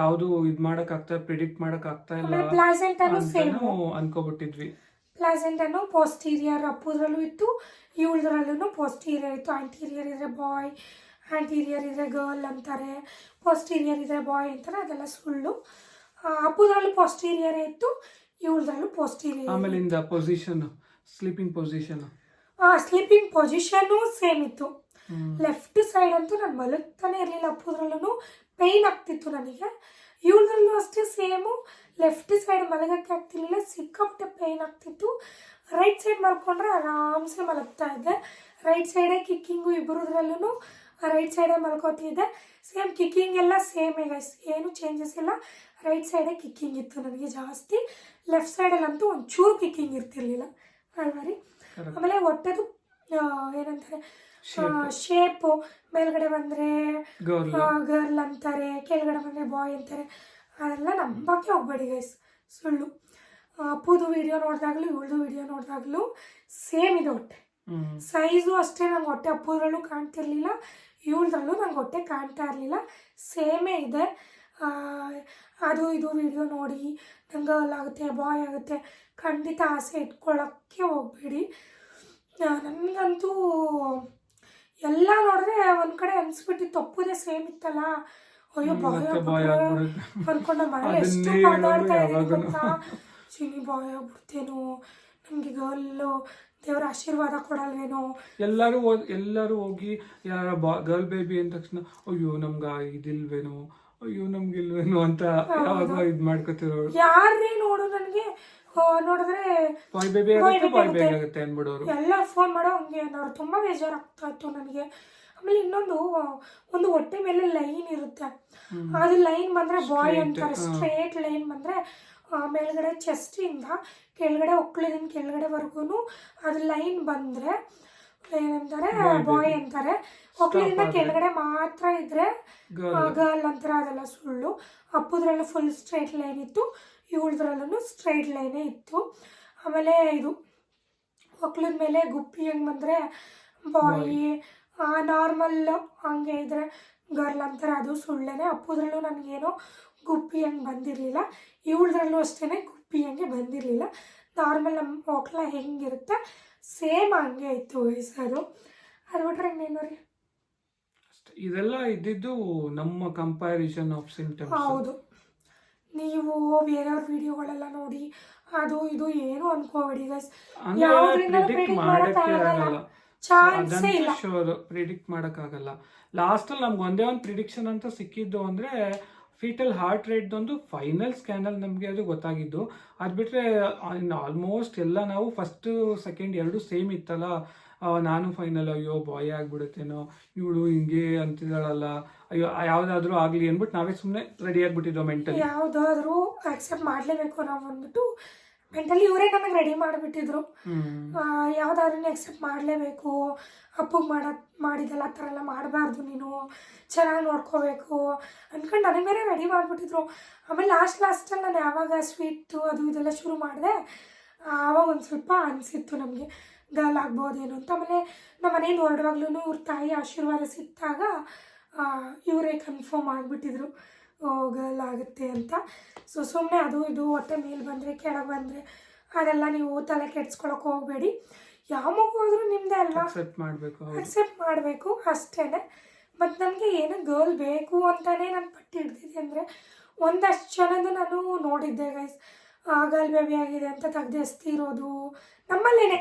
ಯಾವುದು ಇದ್ ಮಾಡಕ್ ಆಗ್ತಾ ಪ್ರಿಡಿಕ್ಟ್ ಮಾಡಕ್ ಆಗ್ತಾ ಇಲ್ಲ ಪ್ಲಾಸೆಂಟ್ ಪ್ಲಾಸೆಂಟನು ಸೇಮ್ ಅನ್ಕೋಬಿಟ್ಟಿದ್ವಿ. ಪ್ಲಾಸೆಂಟನು ಪೋಸ್ಟೀರಿಯರ್ ಅಪ್ಪುದ್ರಲ್ಲೂ ಇತ್ತು ಇವಳದ್ರಲ್ಲೂ ಪೋಸ್ಟೀರಿಯರ್ ಇತ್ತು. ಆಂಟೀರಿಯರ್ ಇದ್ರೆ ಬಾಯ್ ಆಂಟೀರಿಯರ್ ಇದ್ರೆ ಗರ್ಲ್ ಅಂತಾರೆ. ಪೋಸ್ಟೀರಿಯರ್ ಇದ್ರೆ ಬಾಯ್ ಅಂತಾರೆ. ಅದೆಲ್ಲ ಸುಳ್ಳು. ಅಪ್ಪುದ್ರಲ್ಲೂ ಪೋಸ್ಟೀರಿಯರ್ ಇತ್ತು ಇವಳದ್ರಲ್ಲೂ ಪೋಸ್ಟೀರಿಯರ್ ಇಂದ ಪೊಸಿಷನ್ ಸ್ಲೀಪಿಂಗ್ ಪೊಸಿಷನ್ ಸ್ಲೀಪಿಂಗ್ ಪೊಸಿಷನ್ನು ಸೇಮ್ ಇತ್ತು. ಲೆಫ್ಟ್ ಸೈಡ್ ಅಂತೂ ನಾನು ಮಲಗ್ತಾನೆ ಇರಲಿಲ್ಲ ಅಪ್ಪುದ್ರಲ್ಲೂ ಪೇಯ್ನ್ ಆಗ್ತಿತ್ತು ನನಗೆ. ಇವಳದ್ರಲ್ಲೂ ಅಷ್ಟೇ ಸೇಮು ಲೆಫ್ಟ್ ಸೈಡ್ ಮಲಗಕ್ಕೆ ಆಗ್ತಿರ್ಲಿಲ್ಲ ಸಿಕ್ಕಾಪಟ್ಟೆ ಪೇಯ್ನ್ ಆಗ್ತಿತ್ತು. ರೈಟ್ ಸೈಡ್ ಮಲ್ಕೊಂಡ್ರೆ ಆರಾಮ್ಸೆ ಮಲಗ್ತಾ ಇದ್ದೆ. ರೈಟ್ ಸೈಡೇ ಕಿಕ್ಕಿಂಗು ಇಬ್ಬರದ್ರಲ್ಲೂ ರೈಟ್ ಸೈಡೇ ಮಲ್ಕೋತಿದ್ದೆ. ಸೇಮ್ ಕಿಕ್ಕಿಂಗ್ ಎಲ್ಲ ಸೇಮೇ ಗೈಸ್ ಏನು ಚೇಂಜಸ್ ಇಲ್ಲ. ರೈಟ್ ಸೈಡೇ ಕಿಕ್ಕಿಂಗ್ ಇತ್ತು ನನಗೆ ಜಾಸ್ತಿ. ಲೆಫ್ಟ್ ಸೈಡಲ್ಲಂತೂ ಒಂಚೂರು ಕಿಕ್ಕಿಂಗ್ ಇರ್ತಿರ್ಲಿಲ್ಲ. ಅಲ್ವಾ ರೀ ಆಮೇಲೆ ಹೊಟ್ಟೆದು ಏನಂತಾರೆ. ಶೇಪು ಮೇಲ್ಗಡೆ ಬಂದರೆ ಗರ್ಲ್ ಅಂತಾರೆ ಕೆಳಗಡೆ ಬಂದರೆ ಬಾಯ್ ಅಂತಾರೆ. ಅದೆಲ್ಲ ನಂಬಕ್ಕೆ ಹೋಗ್ಬೇಡಿ ಗೈಸ್ ಸುಳ್ಳು. ಅಪ್ಪುದು ವಿಡಿಯೋ ನೋಡಿದಾಗಲೂ ಇವಳದು ವಿಡಿಯೋ ನೋಡಿದಾಗಲೂ ಸೇಮ್ ಇದೆ ಹೊಟ್ಟೆ. ಸೈಜು ಅಷ್ಟೇ ನಂಗೆ ಹೊಟ್ಟೆ ಅಪ್ಪುದ್ರಲ್ಲೂ ಕಾಣ್ತಿರ್ಲಿಲ್ಲ. ಇವಳದ್ರಲ್ಲೂ ನಂಗೆ ಹೊಟ್ಟೆ ಕಾಣ್ತಾ ಇರಲಿಲ್ಲ. ಸೇಮೇ ಇದೆ. ಆ, ಅದು ಇದು ವಿಡಿಯೋ ನೋಡಿ ನಂಗೆ ಅಲ್ಲಾಗುತ್ತೆ ಬಾಯ್ ಆಗುತ್ತೆ. ಖಂಡಿತ ಆಸೆ ಇಟ್ಕೊಳ್ಳೋಕ್ಕೆ ಹೋಗ್ಬೇಡಿ. ನನಗಂತೂ ಎಲ್ಲ ನೋಡಿದ್ರೆ ಒಂದು ಕಡೆ ಅನಿಸ್ಬಿಟ್ಟು ತಪ್ಪುದೇ ಸೇಮ್ ಇತ್ತಲ್ಲ. ಅಯ್ಯೋ ಬಾಯ್ ಅನ್ಕೊಂಡು ಮನೇಲಿ ಎಷ್ಟು ಮಾತಾಡ್ತಾ ಇದ್ದೀನಿ. ಗೊತ್ತಾ? ಚಿನಿ ಬಾಯ್ ಆಗ್ಬಿಡ್ತೇನೋ. ನಮಗೆ ಗರ್ಲು ದೇವರ ಆಶೀರ್ವಾದ ಕೊಡಲ್ವೇನೋ. ಎಲ್ಲರೂ ಎಲ್ಲರೂ ಹೋಗಿ ಯಾರ ಬಾ ಗರ್ಲ್ ಬೇಬಿ ಅಂದ ತಕ್ಷಣ ಅಯ್ಯೋ ನಮ್ಗ ಇದಿಲ್ವೇನೋ ಅಯ್ಯೋ ನಮ್ಗಿಲ್ವೇನೋ ಅಂತ ಯಾವಾಗ ಇದ್ ಮಾಡ್ಕೊತಿರೋರು. ಯಾರೇ ನೋಡು ನನಗೆ? ನೋಡಿದ್ರೆ ಬಾಯ್ ಬೇಬಿ ಆಗುತ್ತೆ ಬಾಯ್ ಬೇಬಿ ಆಗುತ್ತೆ. ಆಗುತ್ತೆ ಎಲ್ಲ ಫೋನ್ ಮಾಡೋ ಹಂಗೆ ಅನ್ನೋರು ತುಂಬ ಬೇಜಾರಾಗ್ತಾ ಇತ್ತು ನನಗೆ. ಆಮೇಲೆ ಇನ್ನೊಂದು ಒಂದು ಹೊಟ್ಟೆ ಮೇಲೆ ಲೈನ್ ಇರುತ್ತೆ. ಅದು ಲೈನ್ ಬಂದ್ರೆ ಬಾಯ್ ಅಂತಾರೆ ಸ್ಟ್ರೇಟ್ ಲೈನ್ ಬಂದರೆ ಮೇಲ್ಗಡೆ ಚೆಸ್ಟಿಂದ ಕೆಳಗಡೆ ಒಕ್ಕಳಿನ ಕೆಳಗಡೆವರೆಗೂ ಅದು ಲೈನ್ ಬಂದರೆ ಏನಂತಾರೆ ಬಾಯ್ ಅಂತಾರೆ. ಒಕ್ಕಳಿಂದ ಕೆಳಗಡೆ ಮಾತ್ರ ಇದ್ರೆ ಗರ್ಲ್ ಅಂತಾರೆ ಅದೆಲ್ಲ ಸುಳ್ಳು. ಅಪ್ಪದ್ರಲ್ಲೂ ಫುಲ್ ಸ್ಟ್ರೈಟ್ ಲೈನ್ ಇತ್ತು ಇವಳದ್ರಲ್ಲೂ ಸ್ಟ್ರೈಟ್ ಲೈನೇ ಇತ್ತು. ಆಮೇಲೆ ಇದು ಒಕ್ಕಳಿನ ಮೇಲೆ ಗುಪ್ಪಿ ಹೆಂಗೆ ಬಂದರೆ ಬಾಯಿ ನಾರ್ಮಲ್ ಹಂಗೆ ಇದ್ರೆ ಗರ್ಲ್ ಅಂತಾರೆ ಅದು ಸುಳ್ಳೇನೆ. ಅಪ್ಪದ್ರಲ್ಲೂ ನನಗೇನೋ ಗುಪ್ಪಿ ಹಂಗೆ ಬಂದಿರಲಿಲ್ಲ. ಇವಳದ್ರಲ್ಲೂ ಅಷ್ಟೇ ಗುಪ್ಪಿ ಹಂಗೆ ಬಂದಿರಲಿಲ್ಲ. ನಾರ್ಮಲ್ ನಮ್ಮ ಒಕ್ಲ ಹೆಂಗಿರುತ್ತೆ ಸೇಮ್ ಹಂಗೆ ಇತ್ತು ವಯಸ್ಸು ಅದು ಬಿಟ್ರೆ ಇನ್ನೇನು ರೀ ಇದೆಲ್ಲ ಇದ್ದಿದ್ದು ನಮ್ಮ ಕಂಪ್ಯಾರಿಸನ್ ಆಫ್ ಸಿಂಟಮ್ಸ್ ಹೌದು. ನೀವು ಬೇರೆಯವ್ರ ವಿಡಿಯೋಗಳೆಲ್ಲ ನೋಡಿ ಅದು ಇದು ಏನು ಅನ್ಕೋಬೇಡಿ ಗೈಸ್ ಯಾವ್ದ್ರಿಂದ ಪ್ರಿಡಿಕ್ಟ್ ಮಾಡಕ್ಕಾಗಲ್ಲ. ಚಾನ್ಸೇ ಇಲ್ಲ. ಶೋರ್ ಪ್ರಿಡಿಕ್ಟ್ ಮಾಡಕ್ಕಾಗಲ್ಲ ಲಾಸ್ಟ್ ಅಲ್ಲಿ ನಮ್ಗೆ ಒಂದೇ ಒಂದು ಪ್ರಿಡಿಕ್ಷನ್ ಅಂತ ಸಿಕ್ಕಿದ್ದು ಅಂದ್ರೆ ಫೀಟಲ್ ಹಾರ್ಟ್ ರೇಟ್ ಒಂದು ಫೈನಲ್ ಸ್ಕ್ಯಾನಲ್ಲಿ ನಮಗೆ ಅದು ಗೊತ್ತಾಗಿದ್ದು. ಅದು ಬಿಟ್ರೆ ಆಲ್ಮೋಸ್ಟ್ ಎಲ್ಲ ನಾವು ಫಸ್ಟ್, ಸೆಕೆಂಡ್ ಎರಡು ಸೇಮ್ ಇತ್ತಲ್ಲ. ನಾನು ಫೈನಲ್, ಅಯ್ಯೋ ಬಾಯ್ ಆಗ್ಬಿಡುತ್ತೇನೋ, ಇವಳು ಹಿಂಗೆ ಅಂತಿದ್ದಾಳಲ್ಲ, ಅಯ್ಯೋ, ಯಾವುದಾದ್ರೂ ಆಗಲಿ ಅಂದ್ಬಿಟ್ಟು ನಾವೇ ಸುಮ್ಮನೆ ರೆಡಿ ಆಗಿಬಿಟ್ಟಿದ್ದೋ ಮೆಂಟಲ್ ಯಾವುದಾದ್ರೂ ಆಕ್ಸೆಪ್ಟ್ ಮಾಡಲೇಬೇಕು ನಾವು ಅಂದ್ಬಿಟ್ಟು ಮೆಂಟಲಿ ಇವರೇ ನಮಗೆ ರೆಡಿ ಮಾಡಿಬಿಟ್ಟಿದ್ರು. ಯಾವ್ದಾದ್ರೂ ಎಕ್ಸೆಪ್ಟ್ ಮಾಡಲೇಬೇಕು. ಅಪ್ಪಗೆ ಮಾಡ ಮಾಡಿದೆಲ್ಲ ಆ ಥರ ಎಲ್ಲ ಮಾಡಬಾರ್ದು ನೀನು. ಚೆನ್ನಾಗಿ ನೋಡ್ಕೋಬೇಕು. ಅಂದ್ಕೊಂಡು ನನಗೆ ಬೇರೆ ರೆಡಿ ಮಾಡಿಬಿಟ್ಟಿದ್ರು. ಆಮೇಲೆ ಲಾಸ್ಟ್ ಲಾಸ್ಟಲ್ಲಿ ನಾನು ಯಾವಾಗ ಸ್ವೀಟು ಅದು ಇದೆಲ್ಲ ಶುರು ಮಾಡಿದೆ ಆವಾಗ ಒಂದು ಸ್ವಲ್ಪ ಅನಿಸಿತ್ತು ನಮಗೆ. ಗರ್ಲ್ ಆಗ್ಬೋದೇನು ಅಂತ. ಆಮೇಲೆ ನಮ್ಮ ಮನೇಲಿ ಹೊರಡುವಾಗ್ಲೂ ಇವ್ರ ತಾಯಿ ಆಶೀರ್ವಾದ ಸಿಕ್ಕಾಗ ಇವರೇ ಕನ್ಫರ್ಮ್ ಆಗಿಬಿಟ್ಟಿದ್ರು ಗರ್ಲ್ ಆಗುತ್ತೆ ಅಂತ. ಸೊ ಸುಮ್ಮನೆ ಅದು ಇದು ಹೊಟ್ಟೆ ಮೇಲೆ ಬಂದರೆ ಕೆಳಗೆ ಬಂದರೆ ಅದೆಲ್ಲ ನೀವು ತಲೆ ಕೆಡ್ಸ್ಕೊಳಕ್ಕೆ ಹೋಗಬೇಡಿ. ಯಾವ ಮಗು ಆದರೂ ನಿಮ್ಮದೇ ಅಲ್ಲ ಅಕ್ಸೆಪ್ಟ್ ಮಾಡಬೇಕು ಅಕ್ಸೆಪ್ಟ್ ಮಾಡಬೇಕು ಅಷ್ಟೇ ಮತ್ತು ನನಗೆ ಏನು ಗರ್ಲ್ ಬೇಕು ಅಂತಲೇ ನಾನು ಪಟ್ಟಿ ಹಿಡ್ದಿದ್ದೆ ಅಂದರೆ ಒಂದಷ್ಟು ಜನದ ನಾನು ನೋಡಿದ್ದೆ ಗೈಸ್ ಆಗಲ್ ಬೇಬಿ ಆಗಿದೆ ಅಂತ ತೆಗ್ದೆಸ್ತಿರೋದು ನಮ್ಮಲ್ಲೇನೆ.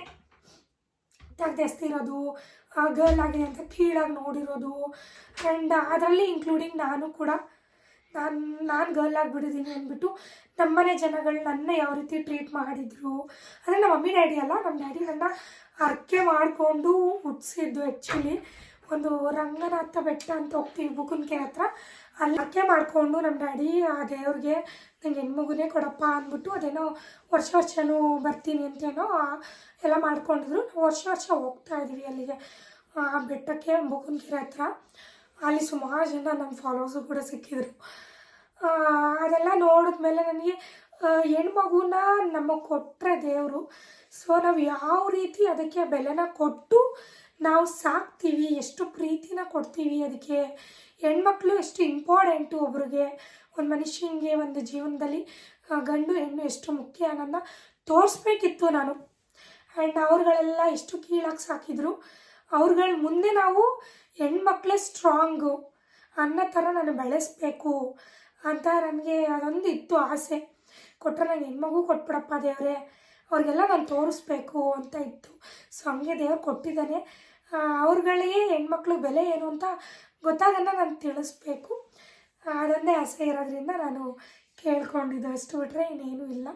ತೆಗ್ದೆಸ್ತಿರೋದು ಗರ್ಲ್ ಆಗಿದೆ ಅಂತ ಕೀಳಾಗಿ ನೋಡಿರೋದು ಆ್ಯಂಡ್ ಅದರಲ್ಲಿ ಇನ್ಕ್ಲೂಡಿಂಗ್ ನಾನು ಕೂಡ ನಾನು ನಾನು ಗರ್ಲ್ ಆಗಿಬಿಟ್ಟಿದ್ದೀನಿ ಅಂದ್ಬಿಟ್ಟು ನಮ್ಮನೆ ಜನಗಳು ನನ್ನ ಯಾವ ರೀತಿ ಟ್ರೀಟ್ ಮಾಡಿದರು. ಅಂದರೆ ನಮ್ಮ ಮಮ್ಮಿ ಡ್ಯಾಡಿ ಅಲ್ಲ ನಮ್ಮ ಡ್ಯಾಡಿ ನನ್ನ ಅರ್ಕೆ ಮಾಡಿಕೊಂಡು ಹುಟ್ಟಿಸಿದ್ದು ಆ್ಯಕ್ಚುಲಿ ಒಂದು ರಂಗನಾಥ ಬೆಟ್ಟ ಅಂತ ಹೋಗ್ತೀವಿ ಬುಕುನ್ಕೆರೆ ಹತ್ರ. ಅಲ್ಲಿ ಅರ್ಕೆ ಮಾಡಿಕೊಂಡು ನಮ್ಮ ಡ್ಯಾಡಿ ಆ ದೇವ್ರಿಗೆ ನಂಗೆ ಹೆಣ್ಮಗುನೇ ಕೊಡಪ್ಪ ಅಂದ್ಬಿಟ್ಟು ಅದೇನೋ ವರ್ಷ ವರ್ಷನೂ ಬರ್ತೀನಿ ಅಂತೇನೋ ಎಲ್ಲ ಮಾಡ್ಕೊಂಡಿದ್ರು. ವರ್ಷ ವರ್ಷ ಹೋಗ್ತಾ ಇದ್ವಿ ಅಲ್ಲಿಗೆ, ಆ ಬೆಟ್ಟಕ್ಕೆ, ಬುಕುನ್ಕೆರೆ ಹತ್ರ. ಅಲ್ಲಿ ಸುಮಾರು ಜನ ನಮ್ಮ ಫಾಲೋವರ್ಸು ಕೂಡ ಸಿಕ್ಕಿದ್ರು. ಅದೆಲ್ಲ ನೋಡಿದ್ಮೇಲೆ ನನಗೆ ಹೆಣ್ಮಗುನ ನಮಗೆ ಕೊಟ್ಟರೆ ದೇವರು. ಸೊ ನಾವು ಯಾವ ರೀತಿ ಅದಕ್ಕೆ ಬೆಲೆನ ಕೊಟ್ಟು ನಾವು ಸಾಕ್ತೀವಿ, ಎಷ್ಟು ಪ್ರೀತಿನ ಕೊಡ್ತೀವಿ ಅದಕ್ಕೆ ಹೆಣ್ಮಕ್ಳು ಎಷ್ಟು ಇಂಪಾರ್ಟೆಂಟು ಒಬ್ರಿಗೆ. ಒಂದು ಮನುಷ್ಯನಿಗೆ ಒಂದು ಜೀವನದಲ್ಲಿ ಗಂಡು, ಹೆಣ್ಣು ಎಷ್ಟು ಮುಖ್ಯ ಅನ್ನೋದನ್ನ ತೋರಿಸ್ಬೇಕಿತ್ತು ನಾನು. ಆ್ಯಂಡ್ ಅವ್ರುಗಳೆಲ್ಲ ಎಷ್ಟು ಕೀಳಾಗಿ ಸಾಕಿದ್ರು. ಅವ್ರುಗಳ ಮುಂದೆ ನಾವು ಹೆಣ್ಮಕ್ಳೇ ಸ್ಟ್ರಾಂಗು, ಅನ್ನೋ ಥರ ನಾನು ಬೆಳೆಸ್ಬೇಕು ಅಂತ ನನಗೆ ಅದೊಂದು ಇತ್ತು ಆಸೆ. ಕೊಟ್ಟರೆ ನಂಗೆ ಹೆಣ್ಮಗು ಕೊಟ್ಬಿಡಪ್ಪ ದೇವರೇ, ಅವ್ರಿಗೆಲ್ಲ ನಾನು ತೋರಿಸ್ಬೇಕು ಅಂತ ಇತ್ತು. ಸೊ ಹಂಗೆ ದೇವ್ರು ಕೊಟ್ಟಿದ್ದಾನೆ. ಅವ್ರುಗಳಿಗೆ ಹೆಣ್ಮಕ್ಳು ಬೆಲೆ ಏನು ಅಂತ ಗೊತ್ತಾಗನ್ನ ನಾನು ತಿಳಿಸ್ಬೇಕು. ಅದೊಂದೇ ಆಸೆ ಇರೋದ್ರಿಂದ ನಾನು ಕೇಳ್ಕೊಂಡಿದ್ದು ಅಷ್ಟು ಬಿಟ್ಟರೆ ಇನ್ನೇನೂ ಇಲ್ಲ.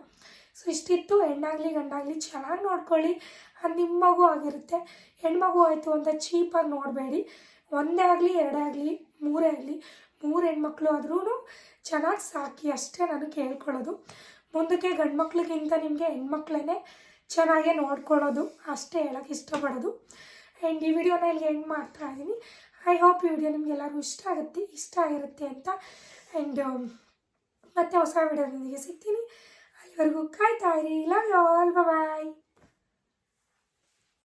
ಸೊ ಇಷ್ಟಿತ್ತು. ಹೆಣ್ಣಾಗಲಿ ಗಂಡಾಗಲಿ ಚೆನ್ನಾಗಿ ನೋಡ್ಕೊಳ್ಳಿ. ಅದು ನಿಮ್ಮ ಮಗು ಆಗಿರುತ್ತೆ. ಹೆಣ್ಮಗು ಆಯಿತು ಅಂತ ಚೀಪಾಗಿ ನೋಡಬೇಡಿ. ಒಂದೇ ಆಗಲಿ, ಎರಡೇ ಆಗಲಿ, ಮೂರೇ ಆಗಲಿ, ಮೂರು ಹೆಣ್ಮಕ್ಳು ಆದ್ರೂ ಚೆನ್ನಾಗಿ ಸಾಕಿ ಅಷ್ಟೇ ನಾನು ಕೇಳ್ಕೊಳ್ಳೋದು. ಮುಂದಕ್ಕೆ ಗಂಡು ಮಕ್ಳಿಗಿಂತ ನಿಮಗೆ ಹೆಣ್ಮಕ್ಳೇ ಚೆನ್ನಾಗೇ ನೋಡ್ಕೊಳ್ಳೋದು. ಅಷ್ಟೇ ಹೇಳೋಕ್ಕೆ ಇಷ್ಟಪಡೋದು. ಆ್ಯಂಡ್ ಈ ವಿಡಿಯೋನ ಇಲ್ಲಿ ಎಂಡ್ ಮಾಡ್ತಾ ಇದ್ದೀನಿ. ಐ ಹೋಪ್ ಈ ವಿಡಿಯೋ ನಿಮಗೆಲ್ಲರಿಗೂ ಇಷ್ಟ ಆಗುತ್ತೆ, ಇಷ್ಟ ಆಗಿರುತ್ತೆ ಅಂತ. ಆ್ಯಂಡ್ ಮತ್ತೆ ಹೊಸ ವಿಡಿಯೋದೊಂದಿಗೆ ಸಿಗ್ತೀನಿ. ಅಲ್ಲಿವರೆಗೂ ಕಾಯ್ತಾ ಇರಿ. Love you all bye